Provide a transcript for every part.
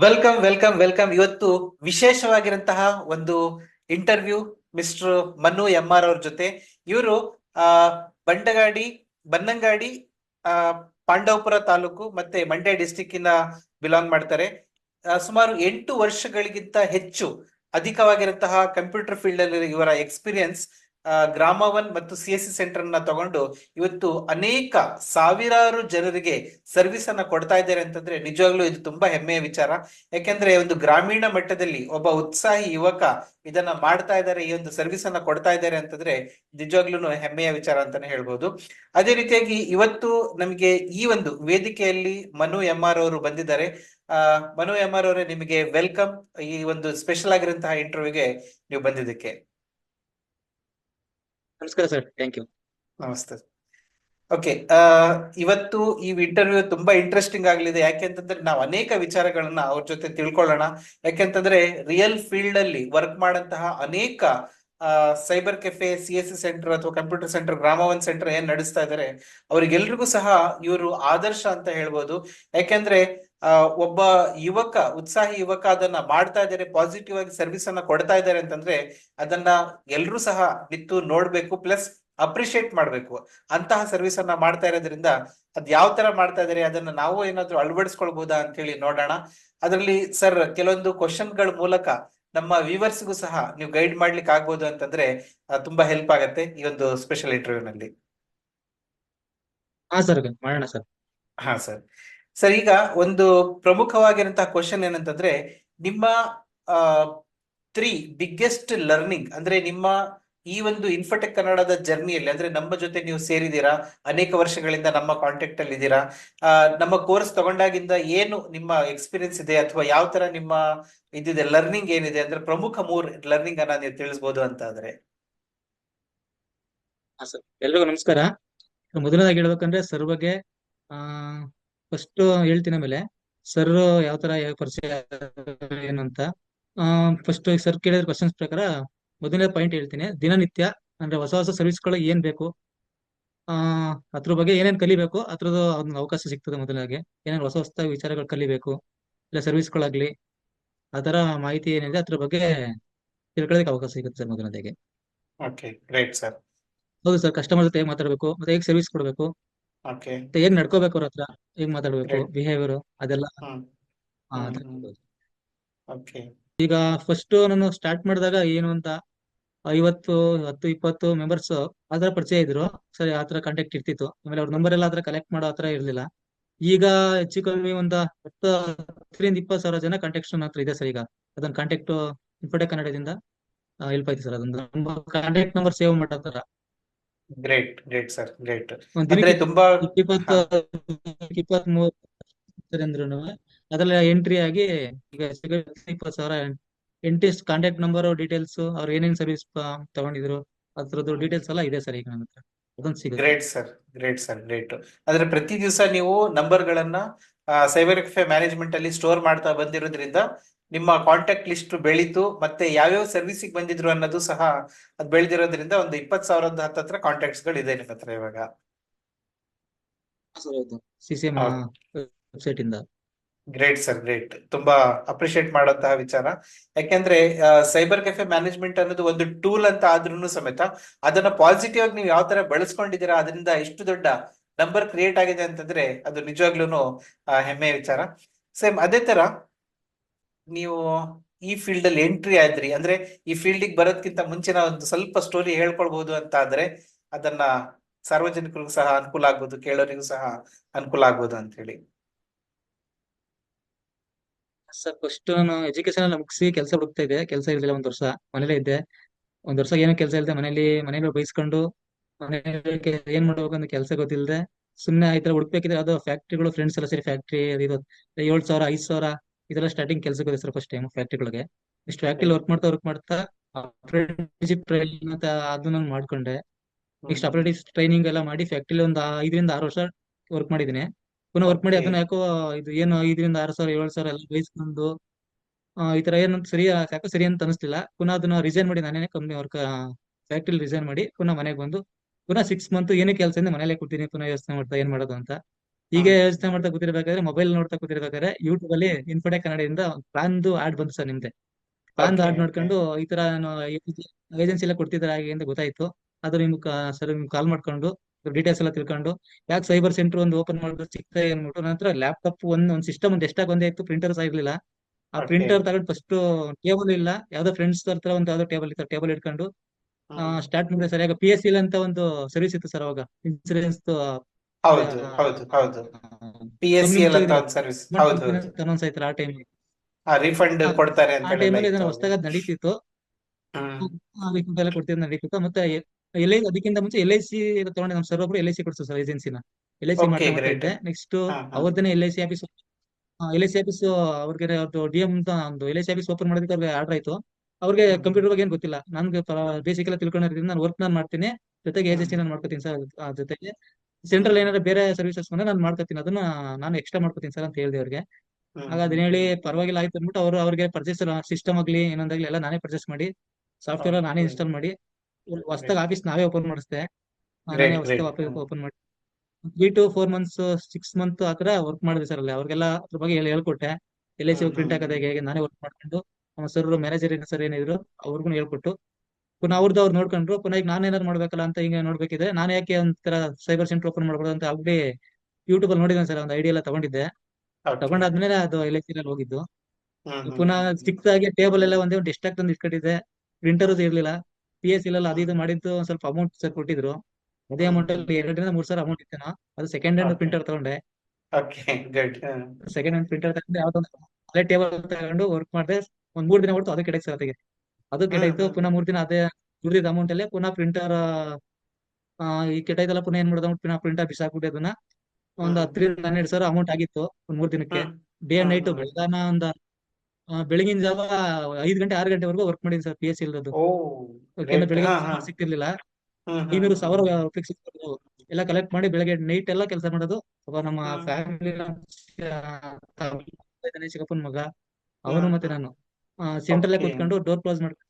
Welcome welcome welcome ಇವತ್ತು ವಿಶೇಷವಾಗಿರಂತಹ ಒಂದು interview mister Manu M R ಅವ್ರ ಜೊತೆ. ಇವರು, ಆ, ಬಂಡಗಾಡಿ, ಬನ್ನಂಗಾಡಿ, ಆ, ಪಾಂಡವಪುರ ತಾಲೂಕು ಮತ್ತೆ ಮಂಡ್ಯ ಡಿಸ್ಟಿಕ್ಕಿನ ಬಿಲಾಂಗ್ ಮಾಡ್ತಾರೆ. ಸುಮಾರು ಎಂಟು ವರ್ಷಗಳಿಗಿಂತ ಹೆಚ್ಚು ಅಧಿಕವಾಗಿರಂತಹ ಕಂಪ್ಯೂಟರ್ ಫೀಲ್ಡ್ ಅಲ್ಲಿ ಇವರ ಎಕ್ಸ್ಪೀರಿಯನ್ಸ್ ಗ್ರಾಮ ಒನ್ ಮತ್ತು ಸಿ ಎಸ್ ಸಿ ಸೆಂಟರ್ ಅನ್ನ ತಗೊಂಡು ಇವತ್ತು ಅನೇಕ ಸಾವಿರಾರು ಜನರಿಗೆ ಸರ್ವಿಸ್ ಅನ್ನ ಕೊಡ್ತಾ ಇದ್ದಾರೆ ಅಂತಂದ್ರೆ ನಿಜವಾಗ್ಲೂ ಇದು ತುಂಬಾ ಹೆಮ್ಮೆಯ ವಿಚಾರ. ಯಾಕೆಂದ್ರೆ ಒಂದು ಗ್ರಾಮೀಣ ಮಟ್ಟದಲ್ಲಿ ಒಬ್ಬ ಉತ್ಸಾಹಿ ಯುವಕ ಇದನ್ನ ಮಾಡ್ತಾ ಇದ್ದಾರೆ, ಈ ಒಂದು ಸರ್ವಿಸ್ ಅನ್ನ ಕೊಡ್ತಾ ಇದ್ದಾರೆ ಅಂತಂದ್ರೆ ನಿಜವಾಗ್ಲೂ ಹೆಮ್ಮೆಯ ವಿಚಾರ ಅಂತಾನೆ ಹೇಳ್ಬೋದು. ಅದೇ ರೀತಿಯಾಗಿ ಇವತ್ತು ನಮಗೆ ಈ ಒಂದು ವೇದಿಕೆಯಲ್ಲಿ ಮನು ಎಂ ಆರ್ ಅವರು ಬಂದಿದ್ದಾರೆ. ಮನು ಎಂ ಆರ್ ಅವರೇ ನಿಮಗೆ ವೆಲ್ಕಮ್ ಈ ಒಂದು ಸ್ಪೆಷಲ್ ಆಗಿರುವಂತಹ ಇಂಟರ್ವ್ಯೂಗೆ ನೀವು ಬಂದಿದ್ದಕ್ಕೆ. ನಮಸ್ಕಾರ ಸರ್ ಥ್ಯಾಂಕ್ ಯು ನಮಸ್ತೆ. ಓಕೆ ಇವತ್ತು ಈ ಇಂಟರ್ವ್ಯೂ ತುಂಬಾ ಇಂಟ್ರೆಸ್ಟಿಂಗ್ ಆಗ್ಲಿದೆ. ಯಾಕೆಂತಂದ್ರೆ ನಾವು ಅನೇಕ ವಿಚಾರಗಳನ್ನ ಅವ್ರ ಜೊತೆ ತಿಳ್ಕೊಳ್ಳೋಣ. ಯಾಕೆಂತಂದ್ರೆ ರಿಯಲ್ ಫೀಲ್ಡ್ ಅಲ್ಲಿ ವರ್ಕ್ ಮಾಡಂತಹ ಅನೇಕ cyber cafe C S C centre ಅಥವಾ ಕಂಪ್ಯೂಟರ್ ಸೆಂಟರ್ ಗ್ರಾಮವನ್ ಸೆಂಟರ್ ಏನ್ ನಡೆಸ್ತಾ ಇದ್ದಾರೆ ಅವರಿಗೆಲ್ರಿಗೂ ಸಹ ಇವರು ಆದರ್ಶ ಅಂತ ಹೇಳ್ಬೋದು. ಯಾಕೆಂದ್ರೆ ಒಬ್ಬ ಯುವಕ ಉತ್ಸಾಹಿ ಯುವಕ ಅದನ್ನ ಮಾಡ್ತಾ ಇದ್ದಾರೆ ಪಾಸಿಟಿವ್ ಆಗಿ ಸರ್ವಿಸ್ ಅನ್ನ ಕೊಡ್ತಾ ಇದ್ದಾರೆ ಅಂತಂದ್ರೆ ಅದನ್ನ ಎಲ್ರೂ ಸಹ ನಿಂತು ನೋಡ್ಬೇಕು ಪ್ಲಸ್ ಅಪ್ರಿಶಿಯೇಟ್ ಮಾಡ್ಬೇಕು. ಅಂತಹ ಸರ್ವಿಸ್ ಅನ್ನ ಮಾಡ್ತಾ ಇರೋದ್ರಿಂದ ಅದ್ ಯಾವ ತರ ಮಾಡ್ತಾ ಇದಾರೆ ಅದನ್ನ ನಾವು ಏನಾದ್ರೂ ಅಳವಡಿಸ್ಕೊಳ್ಬಹುದಾ ಅಂತ ಹೇಳಿ ನೋಡೋಣ. ಅದರಲ್ಲಿ ಸರ್ ಕೆಲವೊಂದು ಕ್ವಶನ್ಗಳ ಮೂಲಕ ನಮ್ಮ ವ್ಯೂವರ್ಸ್ಗೂ ಸಹ ನೀವು ಗೈಡ್ ಮಾಡ್ಲಿಕ್ಕೆ ಆಗ್ಬೋದು ಅಂತಂದ್ರೆ ತುಂಬಾ ಹೆಲ್ಪ್ ಆಗತ್ತೆ ಈ ಒಂದು ಸ್ಪೆಷಲ್ ಇಂಟರ್ವ್ಯೂ ನಲ್ಲಿ. ಹಾ ಸರ್ ಮಾಡೋಣ ಸರ್ ಹಾ ಸರ್ ಸರ್, ಈಗ ಒಂದು ಪ್ರಮುಖವಾಗಿರುವಂತಹ ಕ್ವಶನ್ ಏನಂತಂದ್ರೆ, ನಿಮ್ಮ ತ್ರೀ ಬಿಗ್ಗೆಸ್ಟ್ ಲರ್ನಿಂಗ್ ಅಂದ್ರೆ ನಿಮ್ಮ ಈ ಒಂದು ಇನ್ಫೋಟೆಕ್ ಕನ್ನಡದ ಜರ್ನಿಯಲ್ಲಿ ಅಂದ್ರೆ ನಮ್ಮ ಜೊತೆ ನೀವು ಸೇರಿದ್ದೀರಾ? ಅನೇಕ ವರ್ಷಗಳಿಂದ ನಮ್ಮ ಕಾಂಟ್ಯಾಕ್ಟ್ ಅಲ್ಲಿ ಇದ್ದೀರಾ? ನಮ್ಮ ಕೋರ್ಸ್ ತಗೊಂಡಾಗಿಂದ ಏನು ನಿಮ್ಮ ಎಕ್ಸ್ಪೀರಿಯನ್ಸ್ ಇದೆ? ಅಥವಾ ಯಾವ ತರ ನಿಮ್ಮ ಇದಿದೆ ಲರ್ನಿಂಗ್ ಏನಿದೆ? ಅಂದ್ರೆ ಪ್ರಮುಖ ಮೂರ್ ಲರ್ನಿಂಗ್ ಅನ್ನ ನೀವು ತಿಳಿಸ್ಬೋದು ಅಂತ ಆದ್ರೆ ಎಲ್ರಿಗೂ ನಮಸ್ಕಾರ. ಮೊದಲನೇದಾಗಿ ಹೇಳ್ಬೇಕಂದ್ರೆ ಸರ್ ಬಗ್ಗೆ ಆ ಫಸ್ಟ್ ಹೇಳ್ತೀನಿ ಆಮೇಲೆ. ಸರ್ ಯಾವ ತರ ಪರಿಚಯ ಏನು ಅಂತ. ಆ ಫಸ್ಟ್ ಸರ್ ಕೇಳಿದ ಕ್ವಶನ್ಸ್ ಪ್ರಕಾರ ಮೊದಲನೇ ಪಾಯಿಂಟ್ ಹೇಳ್ತೀನಿ. ದಿನನಿತ್ಯ ಅಂದ್ರೆ ಹೊಸ ಹೊಸ ಸರ್ವಿಸ್ಗಳು ಏನ್ ಬೇಕು? ಆ ಅದ್ರ ಬಗ್ಗೆ ಏನೇನ್ ಕಲಿಬೇಕು? ಅದ್ರದ್ದು ಒಂದು ಅವಕಾಶ ಸಿಗ್ತದೆ ಮೊದಲಾಗಿ. ಏನೇನ್ ಹೊಸ ಹೊಸ ವಿಚಾರಗಳು ಕಲಿಬೇಕು? ಇಲ್ಲ ಸರ್ವಿಸ್ಗಳಾಗ್ಲಿ ಅದರ ಮಾಹಿತಿ ಏನಿದೆ ಅದ್ರ ಬಗ್ಗೆ ತಿಳ್ಕೊಳ್ಳೋದಕ್ಕೆ ಅವಕಾಶ ಸಿಗುತ್ತೆ ಸರ್ ಮೊದಲನೇದಾಗಿ. ಓಕೆ ಗ್ರೇಟ್ ಸರ್ ಹೌದು ಸರ್ ಕಸ್ಟಮರ್ ಜೊತೆ ಹೇಗೆ ಮಾತಾಡ್ಬೇಕು? ಮತ್ತೆ ಹೇಗೆ ಸರ್ವಿಸ್ ಕೊಡ್ಬೇಕು? ಹೇಗ್ ನಡ್ಕೋಬೇಕು ಅವ್ರ ಹತ್ರ? ಹೇಗ್ ಮಾತಾಡ್ಬೇಕು. ಬಿಹೇವಿಯರ್ ಅದೆಲ್ಲ? ಈಗ ಫಸ್ಟ್ ನಾನು ಸ್ಟಾರ್ಟ್ ಮಾಡಿದಾಗ ಏನು ಅಂತ ಐವತ್ತು ಹತ್ತು ಇಪ್ಪತ್ತು ಮೆಂಬರ್ಸ್ ಆತರ ಪರಿಚಯ ಇದ್ರು. ಸರಿ ಆತರ ಕಾಂಟ್ಯಾಕ್ಟ್ ಇರ್ತಿತ್ತು. ಆಮೇಲೆ ಅವ್ರ ನಂಬರ್ ಎಲ್ಲ ಆತರ ಕಲೆಕ್ಟ್ ಮಾಡೋ ಆತರ ಇರ್ಲಿಲ್ಲ. ಈಗ ಹೆಚ್ಚು ಕಮ್ಮಿ ಒಂದ್ ಹತ್ತು ಹತ್ತರಿಂದ ಇಪ್ಪತ್ತು ಸಾವಿರ ಜನ ಕಾಂಟ್ಯಾಕ್ಟ್ ಹತ್ರ ಇದೆ ಸರ್ ಈಗ. ಅದನ್ನ ಕಾಂಟ್ಯಾಕ್ಟ್ ಇನ್ಫೋಟೆಕ್ ಕನ್ನಡದಿಂದ ಹೆಲ್ಪ್ ಆಯ್ತು ಸರ್. ಅದೊಂದು ಕಾಂಟ್ಯಾಕ್ಟ್ ನಂಬರ್ ಸೇವ್ ಮಾಡತ್ತಾರ ಗ್ರೇಟ್ ಗ್ರೇಟ್ ಸರ್ ಗ್ರೇಟ್ ಅಂದ್ರೆ ತುಂಬಾ ಇಪ್ಪತ್ತು ಇಪ್ಪತ್ತ್ ಮೂರು ಅಂದ್ರು ಅದ್ರಲ್ಲಿ ಎಂಟ್ರಿ ಆಗಿ ಈಗ ಇಪ್ಪತ್ತು ಸಾವಿರ ಎಂಟ್ರಿ ಕಾಂಟ್ಯಾಕ್ಟ್ ನಂಬರ್ ಡೀಟೇಲ್ಸ್ ಅವ್ರು ಏನೇನ್ ಸರ್ವಿಸ್ ತಗೊಂಡಿದ್ರು ಅದ್ರದ್ದು ಡೀಟೇಲ್ಸ್ ಎಲ್ಲ ಇದೆ ಸರ್ ಈಗ ನನ್ನ ಹತ್ರ. ಅದೊಂದು ಸಿಗುತ್ತೆ. Great sir great sir great ಅಂದ್ರೆ ಪ್ರತಿ ದಿವಸ ನೀವು ನಂಬರ್ ಗಳನ್ನ ಸೈಬರ್ ಕೆಫೆ ಮ್ಯಾನೇಜ್ಮೆಂಟ್ ಅಲ್ಲಿ ಸ್ಟೋರ್ ಮಾಡ್ತಾ ಬಂದಿರೋದ್ರಿಂದ ನಿಮ್ಮ ಕಾಂಟ್ಯಾಕ್ಟ್ ಲಿಸ್ಟ್ ಬೆಳೀತು ಮತ್ತೆ ಯಾವ್ಯಾವ ಸರ್ವಿಸಿಗೆ ಬಂದಿದ್ರು ಅನ್ನೋದು ಸಹ ಅದು ಬೆಳೆದಿರೋದ್ರಿಂದ ಒಂದು ಇಪ್ಪತ್ ಸಾವಿರದ ಹತ್ತತ್ರ ಕಾಂಟ್ಯಾಕ್ಟ್ಸ್ಗಳು ಇದೆ ನಿಮ್ಮ ಹತ್ರ ಇವಾಗ. ಸಿ ಸಿ ಎಂ ಹೌದು. ವೆಬ್ಸೈಟ್ ಇಂದ. ಗ್ರೇಟ್ ಸರ್ ಗ್ರೇಟ್ ತುಂಬಾ ಅಪ್ರಿಶಿಯೇಟ್ ಮಾಡುವಂತಹ ವಿಚಾರ. ಯಾಕೆಂದ್ರೆ ಸೈಬರ್ ಕೆಫೆ ಮ್ಯಾನೇಜ್ಮೆಂಟ್ ಅನ್ನೋದು ಒಂದು ಟೂಲ್ ಅಂತ ಆದ್ರೂ ಸಮೇತ ಅದನ್ನ ಪಾಸಿಟಿವ್ ಆಗಿ ನೀವು ಯಾವ ತರ ಬಳಸ್ಕೊಂಡಿದ್ದೀರಾ ಅದರಿಂದ ಎಷ್ಟು ದೊಡ್ಡ ನಂಬರ್ ಕ್ರಿಯೇಟ್ ಆಗಿದೆ ಅಂತಂದ್ರೆ ಅದು ನಿಜವಾಗ್ಲೂ ಹೆಮ್ಮೆಯ ವಿಚಾರ. ಸೇಮ್ ಅದೇ ತರ, ನೀವು ಈ ಫೀಲ್ಡ್ ಅಲ್ಲಿ ಎಂಟ್ರಿ ಆದ್ರಿ, ಅಂದ್ರೆ ಈ ಫೀಲ್ಡಿಗೆ ಬರೋದ್ಕಿಂತ ಮುಂಚಿನ ಒಂದು ಸ್ವಲ್ಪ ಸ್ಟೋರಿ ಹೇಳ್ಕೊಳ್ಬಹುದು ಅಂತ ಆದ್ರೆ ಅದನ್ನ ಸಾರ್ವಜನಿಕರಿಗೂ ಸಹ ಅನುಕೂಲ ಆಗ್ಬೋದು, ಕೇಳೋರಿಗೂ ಸಹ ಅನುಕೂಲ ಆಗ್ಬೋದು ಅಂತ ಹೇಳಿ. ಫಸ್ಟ್ ನಾನು ಎಜುಕೇಶನ್ ಎಲ್ಲ ಮುಗಿಸಿ ಕೆಲಸ ಹುಡುಕ್ತಾ ಇದ್ದೆ, ಕೆಲಸ ಇರ್ಲಿಲ್ಲ ಒಂದ್ ವರ್ಷ, ಮನೇಲೇ ಇದ್ದೆ. ಒಂದ್ ವರ್ಷ ಏನೋ ಕೆಲಸ ಇಲ್ಲದೆ ಮನೇಲಿ ಮನೇಲಿ ಬೈಸ್ಕೊಂಡು ಏನ್ ಮಾಡ್ಬೇಕು ಅಂತ ಕೆಲಸ ಗೊತ್ತಿಲ್ಲದೆ ಸುಮ್ನೆ ಈ ತರ ಹುಡುಕ್ಬೇಕಿದ್ರೆ ಅದು ಫ್ಯಾಕ್ಟ್ರಿಗಳು ಫ್ರೆಂಡ್ಸ್ ಎಲ್ಲ ಸೇರಿ ಫ್ಯಾಕ್ಟ್ರಿ ಇದು ಏಳ್ ಸಾವಿರ ಐದ್ ಸಾವಿರ ಇದೆಲ್ಲ ಸ್ಟಾರ್ಟಿಂಗ್ ಕೆಲಸ ಗೊತ್ತಿದೆ ಸರ್ ಫಸ್ಟ್ ಟೈಮ್ ಫ್ಯಾಕ್ಟ್ರಿಗಳಿಗೆ ಇಷ್ಟು ಫ್ಯಾಕ್ಟ್ರಿ ವರ್ಕ್ ಮಾಡ್ತಾ ವರ್ಕ್ ಮಾಡ್ತಾ ಅಪ್ರೆಂಟಿಸ್ಶಿಪ್ ಟ್ರೈನಿಂಗ್ ಅಂತ ಅದನ್ನ ನಾನು ಮಾಡ್ಕೊಂಡೆ. ನೆಕ್ಸ್ಟ್ ಅಪ್ರೆಂಟಿಸ್ ಟ್ರೈನಿಂಗ್ ಎಲ್ಲ ಮಾಡಿ ಫ್ಯಾಕ್ಟ್ರಿಲಿ ಒಂದು ಐದರಿಂದ ಆರು ವರ್ಷ ವರ್ಕ್ ಮಾಡಿದ್ದೀನಿ. ಪುನಃ ವರ್ಕ್ ಮಾಡಿ. ಅದನ್ನ ಯಾಕೋ ಇದು ಏನು ಐದರಿಂದ ಆರು ಸಾವಿರ ಏಳು ಸಾವಿರ ಎಲ್ಲ ಬಯಸ್ಕೊಂಡು ಈ ತರ ಏನಂತ ಸರಿ ಯಾಕೋ ಸರಿ ಅಂತ ಅನಿಸ್ಲಿಲ್ಲ. ಪುನಃ ಅದನ್ನ ರಿಸೈನ್ ಮಾಡಿ ನಾನೇನೆ ಕಂಪ್ನಿ ವರ್ಕ್ ಫ್ಯಾಕ್ಟ್ರಿ ರಿಸೈನ್ ಮಾಡಿ ಪುನಃ ಮನೆಗೆ ಬಂದು ಪುನಃ ಸಿಕ್ಸ್ ಮಂತ್ ಏನೇ ಕೆಲಸ ಇಂದ ಮನೇಲೆ ಕೂತೀನಿ ಪುನಃ ಯೋಚನೆ ಮಾಡ್ತಾ ಏನ್ ಮಾಡೋದು ಅಂತ. ಈಗ ಯೋಚನೆ ಮಾಡ್ತಾ ಕೂತಿರ್ಬೇಕಾದ್ರೆ ಮೊಬೈಲ್ ನೋಡ್ತಾ ಕೂತಿರ್ಬೇಕಾದ್ರೆ ಯೂಟ್ಯೂಬ್ ಅಲ್ಲಿ ಇನ್ಫೋಟೆ ಕನ್ನಡದಿಂದ ಪ್ಲಾನ್ದು ಆಡ್ ಬಂತು ಸರ್ ನಿಮ್ದೆ. ಪ್ಲಾನ್ ಆಡ್ ನೋಡ್ಕೊಂಡು ಈ ತರ ಏಜೆನ್ಸಿ ಎಲ್ಲ ಕೊಡ್ತಿದ್ದಾರೆ ಹಾಗೆ ಅಂತ ಗೊತ್ತಾಯ್ತು. ಅದು ನಿಮ್ಗೆ ಸರ್ ನಿಮ್ಗೆ ಕಾಲ್ ಮಾಡ್ಕೊಂಡು ಡೀಟೇಲ್ಸ್ ಎಲ್ಲ ತಿಳ್ಕೊಂಡು ಯಾಕೆ ಸೈಬರ್ ಸೆಂಟರ್ ಒಂದು ಓಪನ್ ಮಾಡಿದ್ರೆ ಚಿಕ್ಕ ಅಂದ್ಬಿಟ್ಟು ನಂತರ ಲ್ಯಾಪ್ಟಾಪ್ ಒಂದ್ ಒಂದ್ ಸಿಸ್ಟಮ್ ಒಂದ್ ಎಷ್ಟಾಗ ಒಂದೇ ಇತ್ತು ಪ್ರಿಂಟರ್ ಸಹ ಇರ್ಲಿಲ್ಲ. ಆ. ಪ್ರಿಂಟರ್ ತಗೊಂಡು ಫಸ್ಟ್ ಟೇಬಲ್ ಇಲ್ಲ. ಯಾವ್ದೋ ಫ್ರೆಂಡ್ಸ್ ಹತ್ರ ಒಂದು ಯಾವ್ದೋ ಟೇಬಲ್ ಇತ್ತು ಟೇಬಲ್ ಇಟ್ಕೊಂಡು. ಸ್ಟಾರ್ಟ್ ಮಾಡಿದ್ರೆ ಯಾಕೆ ಪಿ ಎಸ್ ಅಂತ ಒಂದು ಸರ್ವಿಸ್ ಇತ್ತು ಸರ್ ಅವಾಗ. ಇನ್ಸೂರೆನ್ಸ್ ಹೌದು ಹೌದು ಹೌದು. ಪಿ ಎಸ್ ಎಲ್ ಅಂತ ಒಂದು ಸರ್ವಿಸ್ ಹೌದು ಅನೌನ್ಸ್ ಆಯ್ತಲ್ಲ ಆ ಟೈಮ್ ರೀಫಂಡ್ ಕೊಡ್ತಾರೆ ಅಂತ ಆ ಟೈಮ್ ಟೈಮಲ್ಲಿ ಇದನ್ನ. ಹೊಸದಾಗ ನಡೀತಿತ್ತು. ಎಲ್ಲ ಕೊಡ್ತೀವಿ ನಡೀತಿತ್ತು. ಮತ್ತೆ ಎಲ್ ಐ ಅದಕ್ಕಿಂತ ಮುಂಚೆ ಎಲ್ ಐ ಸಿ ತಗೊಂಡೆ ನಮ್ಮ ಸರ್ ಒಬ್ರು ಎಲ್ ಐ ಸಿ ಕೊಡ್ತಾರೆ ಸರ್ ಏಜೆನ್ಸಿನ ಎಲ್ ಐ ಸಿ ಮಾಡ್ತಾ next. ಅವ್ರದ್ದೇನೆ L I C office L I C office ಅವ್ರಿಗೆ ಡಿ ಎಂ ಅಂತ ಒಂದು L I C office open ಮಾಡೋದಕ್ಕೆ ಅವ್ರಿಗೆ ಆರ್ಡರ್ ಆಯ್ತು. ಅವ್ರಿಗೆ ಕಂಪ್ಯೂಟರ್ ಬಗ್ಗೆ ಏನ್ ಗೊತ್ತಿಲ್ಲ. ನನ್ಗೆ ಬೇಸಿಕ್ ಎಲ್ಲ ತಿಳ್ಕೊಂಡಿರೋದ್ರಿಂದ ನಾನು ವರ್ಕ್ ನಾನು ಮಾಡ್ತೀನಿ. ಜೊತೆಗೆ. ಏಜೆನ್ಸಿ ನಾನು ಮಾಡ್ಕೋತೀನಿ ಸರ್. ಜೊತೆಗೆ ಸೆಂಟ್ರಲ್ ಏನಾದ್ರು ಬೇರೆ ಸರ್ವಿಸಸ್ ಬಂದ್ರೆ ನಾನು ಮಾಡ್ಕೋತೀನಿ. ಅದನ್ನ ನಾನು ಎಕ್ಸ್ಟ್ರಾ ಮಾಡ್ಕೋತೀನಿ ಸರ್ ಅಂತ ಹೇಳಿದೆ ಅವ್ರಿಗೆ. ಹಾಗ ಆಗ ಅದನ್ನ ಹೇಳಿ ಪರವಾಗಿಲ್ಲ ಆಯ್ತು ಅಂದ್ಬಿಟ್ಟು ಅವರು ಅವ್ರಿಗೆ ಪರ್ಚೇಸ್ ಸಿಸ್ಟಮ್ ಆಗ್ಲಿ ಏನೊಂದಾಗ್ಲಿ ಎಲ್ಲ ನಾನೇ ಪರ್ಚೇಸ್ ಮಾಡಿ ಸಾಫ್ಟ್ವೇರ್ ನಾನೇ ಇನ್ಸ್ಟಾಲ್ ಮಾಡಿ ಹೊಸದಾಗಿ ಆಫೀಸ್ ನಾವೇ ಓಪನ್ ಮಾಡಿಸ್ದೆ. ನಾನೇ ಹೊಸದಾಗ ಆಫೀಸ್ ಓಪನ್ ಮಾಡಿ. Three to four months six month ಆತರ ತರ ವರ್ಕ್ ಮಾಡಿದೆ ಸರ್ ಅಲ್ಲಿ. ಅವ್ರಿಗೆಲ್ಲ ಅದ್ರ ಬಗ್ಗೆ ಹೇಳ್ಕೊಟ್ಟೆ. ಎಲ್ ಐ ಸಿ ಪ್ರಿಂಟ್ ಹಾಕೋದಾಗ ಹೇಗೆ ನಾನೇ ವರ್ಕ್ ಮಾಡ್ಕೊಂಡು ಸರ್ ಮ್ಯಾನೇಜರ್ ಸರ್ ಏನಿದ್ರು ಅವ್ರಿಗೂ ಹೇಳ್ಕೊಟ್ಟು ಪುನಃ ಅವ್ರದ್ದು ಅವ್ರು ನೋಡ್ಕೊಂಡ್ರು ಪುನಃ ಈಗ ನಾನು ಏನಾದ್ರು ಮಾಡ್ಬೇಕಲ್ಲ ಅಂತ ಹಿಂಗೆ ನೋಡ್ಬೇಕಿದ್ರೆ ನಾನು ಯಾಕೆ ಒಂಥರ ಸೈಬರ್ ಸೆಂಟರ್ ಓಪನ್ ಮಾಡ್ಬೋದು ಅಂತ ಆಗ್ಲಿ ಯೂಟ್ಯೂಬ್ ಅಲ್ಲಿ ನೋಡಿದ್ದೆ ಸರ್ ಒಂದು ಐಡಿಯಾ ಎಲ್ಲ ತಗೊಂಡಿದ್ದೆ. ತಗೊಂಡಾದ್ಮೇಲೆ ಅದು ಎಲ್ ಐ ಸಿ ಹೋಗಿದ್ದು ಪುನಃ ಸಿಕ್ಸ್ ಆಗಿ ಟೇಬಲ್ ಎಲ್ಲ ಒಂದೇ ಒಂದು ಡಿಸ್ಟ್ರಾಕ್ಟ್ ತಂದು ಇಟ್ಕೊಂಡಿದ್ದೆ. ಪ್ರಿಂಟರ್ ಇರ್ಲಿಲ್ಲ. ಪಿ ಎಸ್ ಇಲ್ಲ ಅದು ಇದು ಮಾಡಿದ್ದು ಒಂದ್ ಸ್ವಲ್ಪ ಅಮೌಂಟ್ ಸರ್ ಕೊಟ್ಟಿದ್ರು. ಅದೇ ಅಮೌಂಟ್ ಅಲ್ಲಿ ಎರಡರಿಂದ ಮೂರ್ ಸಾವಿರ ಅಮೌಂಟ್ ಇತ್ತು ಅದು ಸೆಕೆಂಡ್ ಹ್ಯಾಂಡ್. ಪ್ರಿಂಟರ್ ತಗೊಂಡೆ. ಸೆಕೆಂಡ್ ಹ್ಯಾಂಡ್ ಪ್ರಿಂಟರ್ ತಗೊಂಡು. ಯಾವ್ದೊಂದು ಅದೇ ಟೇಬಲ್ ತಗೊಂಡು ವರ್ಕ್ ಮಾಡಿದೆ. ಒಂದ್ ಮೂರ್ ದಿನ ಹೊಡ್ತು ಅದು ಕೆಡಕ್ ಸರ್ ಅದಕ್ಕೆ ಅದು ಕೆಡಾಯ್ತು ಪುನಃ ಮೂರ್ ದಿನ ಅದೇ ದುಡ್ದಿದ್ದ ಅಮೌಂಟ್ ಅಲ್ಲೇ ಪುನಃ ಪ್ರಿಂಟರ್ ಈ ಕೆಟ್ಟೈತಲ್ಲ ಪುನಃ ಏನ್ ಮಾಡ್ದ ಪುನಃ ಪ್ರಿಂಟರ್ ಬಿಸಾಕ್ಬಿಟ್ಟು ಅದನ್ನ. ಒಂದ್. ಹತ್ತರಿಂದ ಹನ್ನೆರಡು ಸಾವಿರ ಅಮೌಂಟ್ ಆಗಿತ್ತು ಒಂದ್ ಮೂರ್ ದಿನಕ್ಕೆ. Day and night. ಬೆಳಗಾನ ಒಂದ ಬೆಳಗಿನ ಜಾವ ಐದ್ ಗಂಟೆ ಆರು ಗಂಟೆವರೆಗೂ ವರ್ಕ್ ಮಾಡಿದ್ವಿ ಸರ್ ಪಿ ಎಸ್ ಇಲ್ದದ್ದು. ಬೆಳಿಗ್ಗೆ ಸಿಕ್ತಿರ್ಲಿಲ್ಲ. ಐನೂರು ಸಾವಿರ ಎಲ್ಲ ಕಲೆಕ್ಟ್ ಮಾಡಿ ಬೆಳಗ್ಗೆ ನೈಟ್ ಎಲ್ಲ ಕೆಲಸ ಮಾಡೋದು. ನಮ್ಮ. ಫ್ಯಾಮಿಲಿ ಚಿಕ್ಕಪ್ಪನ ಮಗ. ಅವನು ಮತ್ತೆ ನಾನು. Okay. ಕೂತ್ಕೊಂಡು ಡೋರ್ ಕ್ಲೋಸ್ ಮಾಡ್ಕೊಂಡು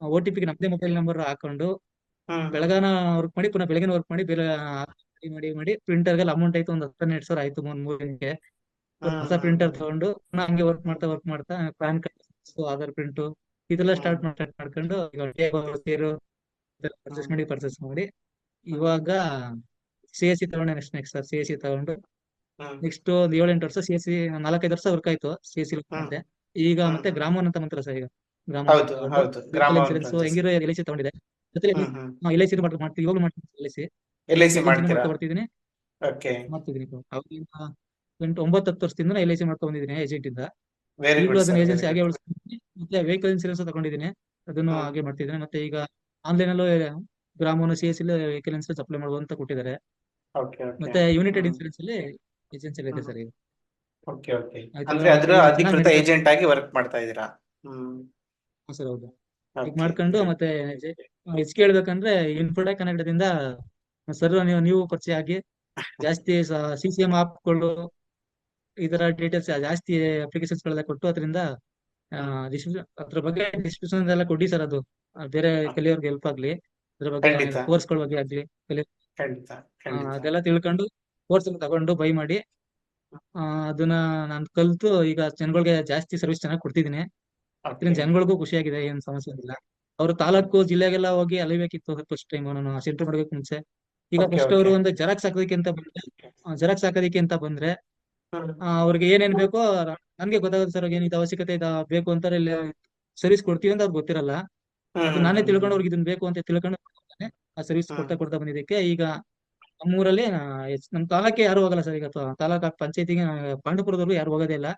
ಓ ಟಿ ಪಿಗೆ ನಮ್ದೇ ಮೊಬೈಲ್ ನಂಬರ್ ಹಾಕೊಂಡು. ಬೆಳಗಾನ ವರ್ಕ್ ಮಾಡಿ ಪುನಃ ಬೆಳಗಿನ ವರ್ಕ್ ಮಾಡಿ ಬೇರೆ ಮಾಡಿ ಮಾಡಿ ಪ್ರಿಂಟರ್ಗೆಲ್ಲ ಅಮೌಂಟ್ ಆಯ್ತು ಒಂದು ಹತ್ತು ಹನ್ನೆರಡು ಸಾವಿರ ಆಯ್ತು ಮೂರ್ ಮೂರ್ ದಿನಕ್ಕೆ ಹೊಸ ಪ್ರಿಂಟರ್. ತಗೊಂಡು ಪುನಃ ಹಂಗೆ ವರ್ಕ್ ಮಾಡ್ತಾ ವರ್ಕ್ ಮಾಡ್ತಾ ಪ್ಯಾನ್ ಕಾರ್ಡ್ ಆಧಾರ್ ಪ್ರಿಂಟ್ ಇದೆಲ್ಲ. ಸ್ಟಾರ್ಟ್ ಸ್ಟಾರ್ಟ್ ಮಾಡ್ಕೊಂಡು ಸೇರು ಪರ್ಚೇಸ್ ಮಾಡಿ ಪರ್ಚೇಸ್ ಮಾಡಿ ಇವಾಗ ಸಿ ಎಸ್ ಸಿ ತಗೊಂಡೆ next next sir C S C ತಗೊಂಡು. ನೆಕ್ಸ್ಟ್ ಒಂದ್ ಏಳೆಂಟು ವರ್ಷ ಸಿ ಎಸ್ ಸಿ ನಾಲ್ಕೈದು ವರ್ಷ ವರ್ಕ್ ಆಯ್ತು ಸಿ ಎಸ್ ಸಿ ಈಗ ಮತ್ತೆ ಗ್ರಾಮವನ್ ಅಂತ ಬಂತಲ್ಲ ಸರ್ ಈಗ? ಗ್ರಾಮ ಇನ್ಸೂರೆನ್ಸ್ ಹೆಂಗಿರೋ ಎಲ್ ಐ ಸಿ ತಗೊಂಡಿದೆ ಜೊತೆ ಎಲ್ ಐ ಸಿ ಮಾಡ್ತೀನಿ ಇವಾಗಲೂ ಮಾಡ್ತೀನಿ L I C. L I C ಮಾಡ್ತಿದ್ದೀನಿ ಅವಾಗಿಂದ ಎಂಟು ಒಂಬತ್ತು ಹತ್ತು ವರ್ಷದಿಂದ ಎಲ್ ಐ ಸಿ ಮಾಡ್ತಾ ಬಂದಿದ್ದೀನಿ ಏಜೆಂಟ್ ಇಂದ. ಅದನ್ನ ಏಜೆನ್ಸಿ ಹಾಗೆ ಉಳಿಸ್ಕೊಂಡಿದ್ದೀನಿ. ಮತ್ತೆ ವೆಹಿಕಲ್ ಇನ್ಸೂರೆನ್ಸ್ ತಗೊಂಡಿದ್ದೀನಿ. ಅದನ್ನು ಹಾಗೆ ಮಾಡ್ತಿದ್ದೀನಿ. ಮತ್ತೆ ಈಗ ಆನ್ಲೈನ್ ಅಲ್ಲೂ ಗ್ರಾಮವನ್ನು C S vehicle insurance apply ಮಾಡಬಹುದು ಅಂತ ಕೊಟ್ಟಿದ್ದಾರೆ. ಮತ್ತೆ ಯುನೈಟೆಡ್. ಇನ್ಸೂರೆನ್ಸ್ ಅಲ್ಲಿ ಏಜೆನ್ಸಿ ಇದೆ ಸರ್ ಈಗ. ಓಕೆ ಓಕೆ ಅಂದ್ರೆ ಅದ್ರ ಅಧಿಕೃತ ಏಜೆಂಟ್ ಆಗಿ ವರ್ಕ್ ಮಾಡ್ತಾ ಇದ್ದೀರಾ? ಹ್ಮ್. ಸರ್ ಹೌದು. ಮಾಡ್ಕೊಂಡು ಮತ್ತೆ ಹೆಚ್ಚು ಹೇಳ್ಬೇಕಂದ್ರೆ ಇನ್ಫೋಟೆಕ್ ಕನ್ನಡದಿಂದ ಸರ್ ನೀವು ನೀವು ಪರಿಚಯ ಆಗಿ ಜಾಸ್ತಿ ಸಿ ಸಿ ಎಂ ಆಪ್ಗಳು ಈ ತರ ಡೀಟೇಲ್ಸ್ ಜಾಸ್ತಿ ಅಪ್ಲಿಕೇಶನ್ಸ್ ಗಳೆಲ್ಲ ಕೊಟ್ಟು ಅದರಿಂದ ಅದ್ರ ಬಗ್ಗೆ ಡಿಸ್ಕ್ರಿಪ್ಷನ್ ಎಲ್ಲ ಕೊಡಿ ಸರ್ ಅದು. ಬೇರೆ ಕಲಿಯೋರ್ಗೆ ಹೆಲ್ಪ್ ಆಗ್ಲಿ ಅದ್ರ ಬಗ್ಗೆ. ಕೋರ್ಸ್ಗಳ ಬಗ್ಗೆ ಆಗ್ಲಿ ಕಲಿ ಖಂಡಿತ ಖಂಡಿತ. ಅದೆಲ್ಲ ತಿಳ್ಕೊಂಡು ಕೋರ್ಸ್ ತಗೊಂಡು ಬೈ ಮಾಡಿ ಆ, ಅದನ್ನ ನಾನು ಕಲ್ತು ಈಗ ಜನಗಳಿಗೆ ಜಾಸ್ತಿ ಸರ್ವಿಸ್ ಚೆನ್ನಾಗಿ ಕೊಡ್ತಿದ್ದೀನಿ ಅದರಿಂದ. ಜನಗಳಿಗೂ ಖುಷಿಯಾಗಿದೆ ಏನ್ ಸಮಸ್ಯೆ ಇಲ್ಲ ಅವ್ರು ತಾಲೂಕು ಜಿಲ್ಲೆಗೆಲ್ಲ ಹೋಗಿ ಅಲಿಬೇಕಿತ್ತು ಫಸ್ಟ್ ಟೈಮ್ ನಾನು ಸೆಂಟರ್ ಮಾಡೋದಕ್ಕೆ ಮುಂಚೆ ಈಗ ಫಸ್ಟ್ ಅವರು. ಒಂದು ಜೆರಾಕ್ಸ್ ಹಾಕೋದಕ್ಕೆ ಅಂತ ಬಂದ್ರೆ ಜೆರಾಕ್ಸ್ ಹಾಕೋದಕ್ಕೆ ಅಂತ ಬಂದ್ರೆ ಅವ್ರಿಗೆ ಏನೇನ್ ಬೇಕೋ ನನ್ಗೆ ಗೊತ್ತಾಗುತ್ತೆ ಸರ್ ಏನಿದೆ ಅವಶ್ಯಕತೆ ಇದ್ ಬೇಕು ಅಂತಾರೆ ಇಲ್ಲಿ ಸರ್ವಿಸ್ ಕೊಡ್ತೀವಿ ಅಂತ ಅವ್ರಿಗೆ ಗೊತ್ತಿರಲ್ಲ ನಾನೇ ತಿಳ್ಕೊಂಡು. ಅವ್ರಿಗೆ ಇದನ್ನ ಬೇಕು ಅಂತ ತಿಳ್ಕೊಂಡು ಆ ಸರ್ವಿಸ್ ಕೊಡ್ತಾ ಕೊಡ್ತಾ ಬಂದಿದ್ದಕ್ಕೆ ಈಗ ನಮ್ಮೂರಲ್ಲಿ ನಮ್ ತಾಲೂಕೆ ಯಾರು ಹೋಗಲ್ಲ ಸರ್ ಈಗ ತಾಲೂಕ ಪಂಚಾಯತಿಗೆ ಪಾಂಡವಪುರದವ್ರು ಯಾರು ಹೋಗೋದೇ ಇಲ್ಲ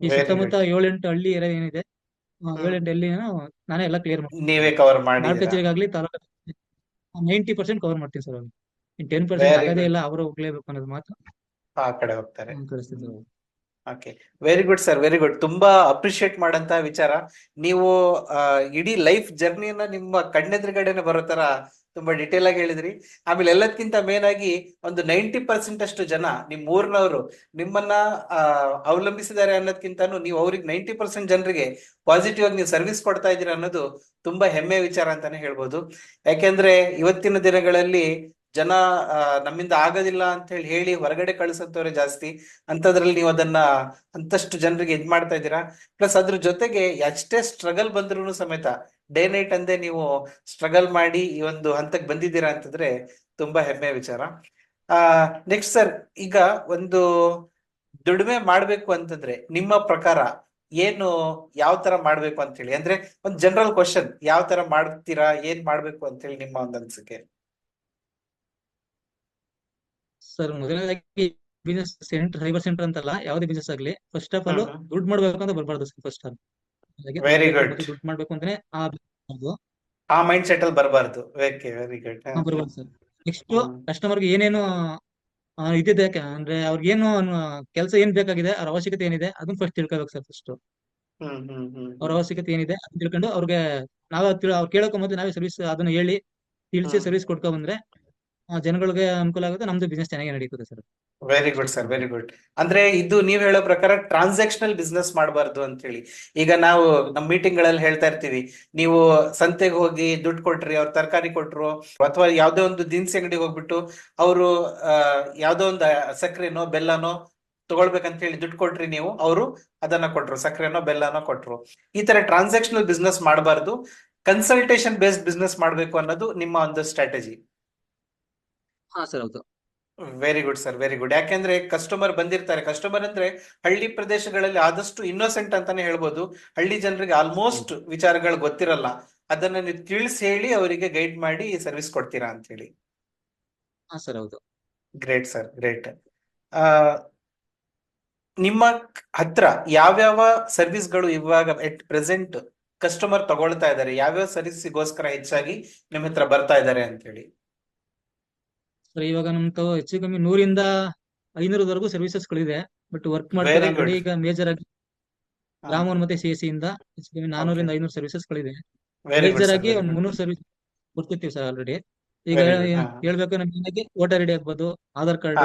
ಈ ಸುತ್ತಮುತ್ತ. ಏಳೆಂಟು ಹಳ್ಳಿ ಏರಿಯಾ ಏನಿದೆ. ಏಳೆಂಟು ಹಳ್ಳಿ ನಾನೇ ಎಲ್ಲ ಕ್ಲಿಯರ್ ಮಾಡ್ತೀನಿ ನೀವೇ ಕವರ್ ನಾಲ್ಕು ಮಾಡಿದ್ದೀರಾ ಕಚೇರಿಗಾಗ್ಲಿ ತಾಲೂಕು ನೈಂಟಿ ಪರ್ಸೆಂಟ್ ಕವರ್ ಮಾಡ್ತೀನಿ ಸರ್ ಅವ್ರು ಇನ್ ಟೆನ್ ಪರ್ಸೆಂಟ್ ಆಗೋದೇ ಇಲ್ಲ ಅವರು ಹೋಗ್ಲೇಬೇಕು ಅನ್ನೋದು ಮಾತ್ರ ಆ ಕಡೆ ಹೋಗ್ತಾರೆ okay very good sir very good ತುಂಬಾ ಅಪ್ರಿಶಿಯೇಟ್ ಮಾಡಂತ ವಿಚಾರ ನೀವು ಇಡೀ ಲೈಫ್ ಜರ್ನಿಯನ್ನ ನಿಮ್ಮ ಕಣ್ಣೆದುರುಗಡೆನೆ ಬರೋ ತರ ತುಂಬಾ ಡಿಟೇಲ್ ಆಗಿ ಹೇಳಿದ್ರಿ. ಆಮೇಲೆ ಎಲ್ಲದಕ್ಕಿಂತ ಮೇನ್ ಆಗಿ ಒಂದು ನೈಂಟಿ ಪರ್ಸೆಂಟ್ ಅಷ್ಟು ಜನ ನಿಮ್ಮ ಊರ್ನವರು ನಿಮ್ಮನ್ನ ಅವಲಂಬಿಸಿದ್ದಾರೆ ಅನ್ನೋದಕ್ಕಿಂತಾನು ನೀವು ಅವ್ರಿಗೆ ನೈಂಟಿ ಪರ್ಸೆಂಟ್ ಜನರಿಗೆ ಪಾಸಿಟಿವ್ ಆಗಿ ನೀವು ಸರ್ವಿಸ್ ಕೊಡ್ತಾ ಇದ್ದೀರಾ ಅನ್ನೋದು ತುಂಬಾ ಹೆಮ್ಮೆ ವಿಚಾರ ಅಂತಾನೆ ಹೇಳ್ಬೋದು. ಯಾಕೆಂದ್ರೆ ಇವತ್ತಿನ ದಿನಗಳಲ್ಲಿ ಜನ ನಮ್ಮಿಂದ ಆಗೋದಿಲ್ಲ ಅಂತ ಹೇಳಿ ಹೇಳಿ ಹೊರಗಡೆ ಕಳಿಸಂತವ್ರೆ ಜಾಸ್ತಿ. ಅಂತದ್ರಲ್ಲಿ ನೀವು ಅದನ್ನ ಅಂತಷ್ಟು ಜನರಿಗೆ ಇದ್ ಮಾಡ್ತಾ ಇದ್ದೀರಾ? ಪ್ಲಸ್ ಅದ್ರ ಜೊತೆಗೆ ಎಷ್ಟೇ ಸ್ಟ್ರಗಲ್ ಬಂದ್ರು ಸಮೇತ ಡೇ ನೈಟ್ ಅಂದೇ ನೀವು ಸ್ಟ್ರಗಲ್ ಮಾಡಿ ಈ ಒಂದು ಹಂತಕ್ಕೆ ಬಂದಿದ್ದೀರಾ ಅಂತಂದ್ರೆ ತುಂಬಾ ಹೆಮ್ಮೆಯ ವಿಚಾರ. ಆ, ನೆಕ್ಸ್ಟ್ ಸರ್, ಈಗ ಒಂದು ದುಡಿಮೆ ಮಾಡ್ಬೇಕು ಅಂತಂದ್ರೆ ನಿಮ್ಮ ಪ್ರಕಾರ ಏನು ಯಾವ ತರ ಮಾಡ್ಬೇಕು ಅಂತ ಹೇಳಿ ಅಂದ್ರೆ ಒಂದು ಜನರಲ್ ಕ್ವಶನ್ ಯಾವ ತರ ಮಾಡ್ತೀರಾ, ಏನ್ ಮಾಡ್ಬೇಕು ಅಂತ ಹೇಳಿ ನಿಮ್ಮ ಒಂದು ಅನ್ಸಿಕೆ. ಸರ್ ಮೊದಲನೇದಾಗಿ ಬಿಸ್ನೆಸ್ ಸೆಂಟರ್ ಸೈಬರ್ ಸೆಂಟರ್ ಅಂತಲ್ಲ ಯಾವುದೇ ಬಿಸ್ನೆಸ್ ಆಗ್ಲಿ ಫಸ್ಟ್ ಆಫ್ ಆಲ್. ದುಡ್ಡು ಮಾಡ್ಬೇಕು ಅಂತ ಬರ್ಬಾರ್ದು ಫಸ್ಟ್ ಆಫ್ ವೆರಿ ಗುಡ್ ದುಡ್ಡು ಮಾಡ್ಬೇಕು ಅಂತಾನೆ ಆ ಆ ಮೈಂಡ್ ಸೆಟ್ ಅಲ್ಲಿ ಬರಬಾರ್ದು. ಓಕೆ ವೆರಿ ಗುಡ್ ಬರಬಾರ್ದು ಸರ್ ನೆಕ್ಸ್ಟ್. ಕಸ್ಟಮರ್ಗೆ ಏನೇನು ಇದಿದೆ ಅಂದ್ರೆ ಅವ್ರಿಗೆ ಏನು ಕೆಲಸ ಏನ್ ಬೇಕಾಗಿದೆ ಅವ್ರ ಅವಶ್ಯಕತೆ ಏನಿದೆ ಅದನ್ನ ಫಸ್ಟ್ ತಿಳ್ಕೊಬೇಕು ಸರ್ ಫಸ್ಟ್ ಅವ್ರ ಅವಶ್ಯಕತೆ ಏನಿದೆ ಅದನ್ನ ತಿಳ್ಕೊಂಡು ಅವ್ರಿಗೆ ನಾವ್ ಅವ್ರು ಕೇಳೋಕೆ ಮೊದಲು ನಾವೇ ಸರ್ವಿಸ್ ಅದನ್ನ ಹೇಳಿ ತಿಳಿಸಿ ಸರ್ವಿಸ್ ಕೊಡ್ಕೊ ಬಂದ್ರೆ ಜನಗಳಿಗೆ ಅನುಕೂಲ ಆಗುತ್ತೆ. ನಮ್ದು ಬಿಸ್ನೆಸ್ ಚೆನ್ನಾಗಿ ನಡೀತದೆ sir very good sir very good ಅಂದ್ರೆ ಇದು ನೀವ್ ಹೇಳೋ ಪ್ರಕಾರ ಟ್ರಾನ್ಸಾಕ್ಷನಲ್ ಬಿಸ್ನೆಸ್ ಮಾಡಬಾರ್ದು ಅಂತ ಹೇಳಿ ಈಗ ನಾವು ನಮ್ಮ ಮೀಟಿಂಗ್ಗಳಲ್ಲಿ ಹೇಳ್ತಾ ಇರ್ತೀವಿ. ನೀವು ಸಂತೆಗೆ ಹೋಗಿ ದುಡ್ಡು ಕೊಟ್ರಿ, ಅವ್ರು ತರಕಾರಿ ಕೊಟ್ರು, ಅಥವಾ ಯಾವ್ದೋ ಒಂದು ದಿನಸಿ ಅಂಗಡಿಗೆ ಹೋಗ್ಬಿಟ್ಟು ಅವರು ಯಾವ್ದೋ ಒಂದು ಸಕ್ಕರೆನೋ ಬೆಲ್ಲನೋ ತಗೊಳ್ಬೇಕಂತ ಹೇಳಿ ದುಡ್ಡು ಕೊಟ್ರಿ ನೀವು, ಅವರು ಅದನ್ನ ಕೊಟ್ರು ಸಕ್ಕರೆನೋ ಬೆಲ್ಲನೋ ಕೊಟ್ರು. ಈ ತರ ಟ್ರಾನ್ಸಾಕ್ಷನಲ್ ಬಿಸ್ನೆಸ್ ಮಾಡಬಾರ್ದು. ಕನ್ಸಲ್ಟೇಷನ್ ಬೇಸ್ಡ್ ಬಿಸ್ನೆಸ್ ಮಾಡಬೇಕು ಅನ್ನೋದು ನಿಮ್ಮ ಒಂದು ಸ್ಟ್ರಾಟಜಿ ಹಾ ಸರ್ ಹೌದು. Very good sir very good ಯಾಕೆಂದ್ರೆ ಕಸ್ಟಮರ್ ಬಂದಿರ್ತಾರೆ. ಕಸ್ಟಮರ್ ಅಂದ್ರೆ ಹಳ್ಳಿ ಪ್ರದೇಶಗಳಲ್ಲಿ ಆದಷ್ಟು ಇನ್ನೋಸೆಂಟ್ ಅಂತಾನೆ ಹೇಳ್ಬೋದು. ಹಳ್ಳಿ ಜನರಿಗೆ ಆಲ್ಮೋಸ್ಟ್ ವಿಚಾರಗಳು ಗೊತ್ತಿರಲ್ಲ. ಅದನ್ನ ನೀವು ತಿಳಿಸಿ ಹೇಳಿ ಅವರಿಗೆ ಗೈಡ್ ಮಾಡಿ ಸರ್ವಿಸ್ ಕೊಡ್ತೀರಾ ಅಂತ ಹೇಳಿ. ಹಾ ಸರ್ ಹೌದು. ಗ್ರೇಟ್ ಸರ್ ಗ್ರೇಟ್ ಆ ನಿಮ್ಮ ಹತ್ರ ಯಾವ್ಯಾವ ಸರ್ವಿಸ್ಗಳು ಇವಾಗ ಎಟ್ ಪ್ರೆಸೆಂಟ್ ಕಸ್ಟಮರ್ ತಗೊಳ್ತಾ ಇದ್ದಾರೆ? ಯಾವ್ಯಾವ ಸರ್ವಿಸ್ಗೋಸ್ಕರ ಹೆಚ್ಚಾಗಿ ನಿಮ್ಮ ಹತ್ರ ಬರ್ತಾ ಇದ್ದಾರೆ ಅಂತ ಹೇಳಿ. ಸರ್ ಇವಾಗ ನಮ್ದು ಹೆಚ್ಚು ಕಮ್ಮಿ ನೂರಿಂದ ಐನೂರವರೆಗೂ ಸರ್ವಿಸಸ್ ಗಳಿದೆ ಬಟ್ ವರ್ಕ್ ಮಾಡ್ತಾರೆ Very good. ಆಲ್ರೆಡಿ ಈಗ ಮೇಜರ್ ಆಗಿ ರಾಮನ್ ಮತ್ತೆ ಸಿ ಎಸ್ ಇಂದ ಹೆಚ್ಚು ಕಮ್ಮಿ ನಾನೂರಿಂದ ಐನೂರು ಸರ್ವಿಸಸ್ ಗಳಿದೆ ವೆರಿ ಗುಡ್ ಮೇಜರ್ ಆಗಿ ಒಂದು ಮುನ್ನೂರು ಸರ್ವಿಸ್ ಕೊಡ್ತಿರ್ತೀವಿ ಸರ್ ಆಲ್ರೆಡಿ ಈಗ Very good. ಹಾ. ಹೇಳ್ಬೇಕು ನಮಗೆ ವೋಟರ್ ಐಡಿ ಆಗ್ಬೋದು Aadhaar card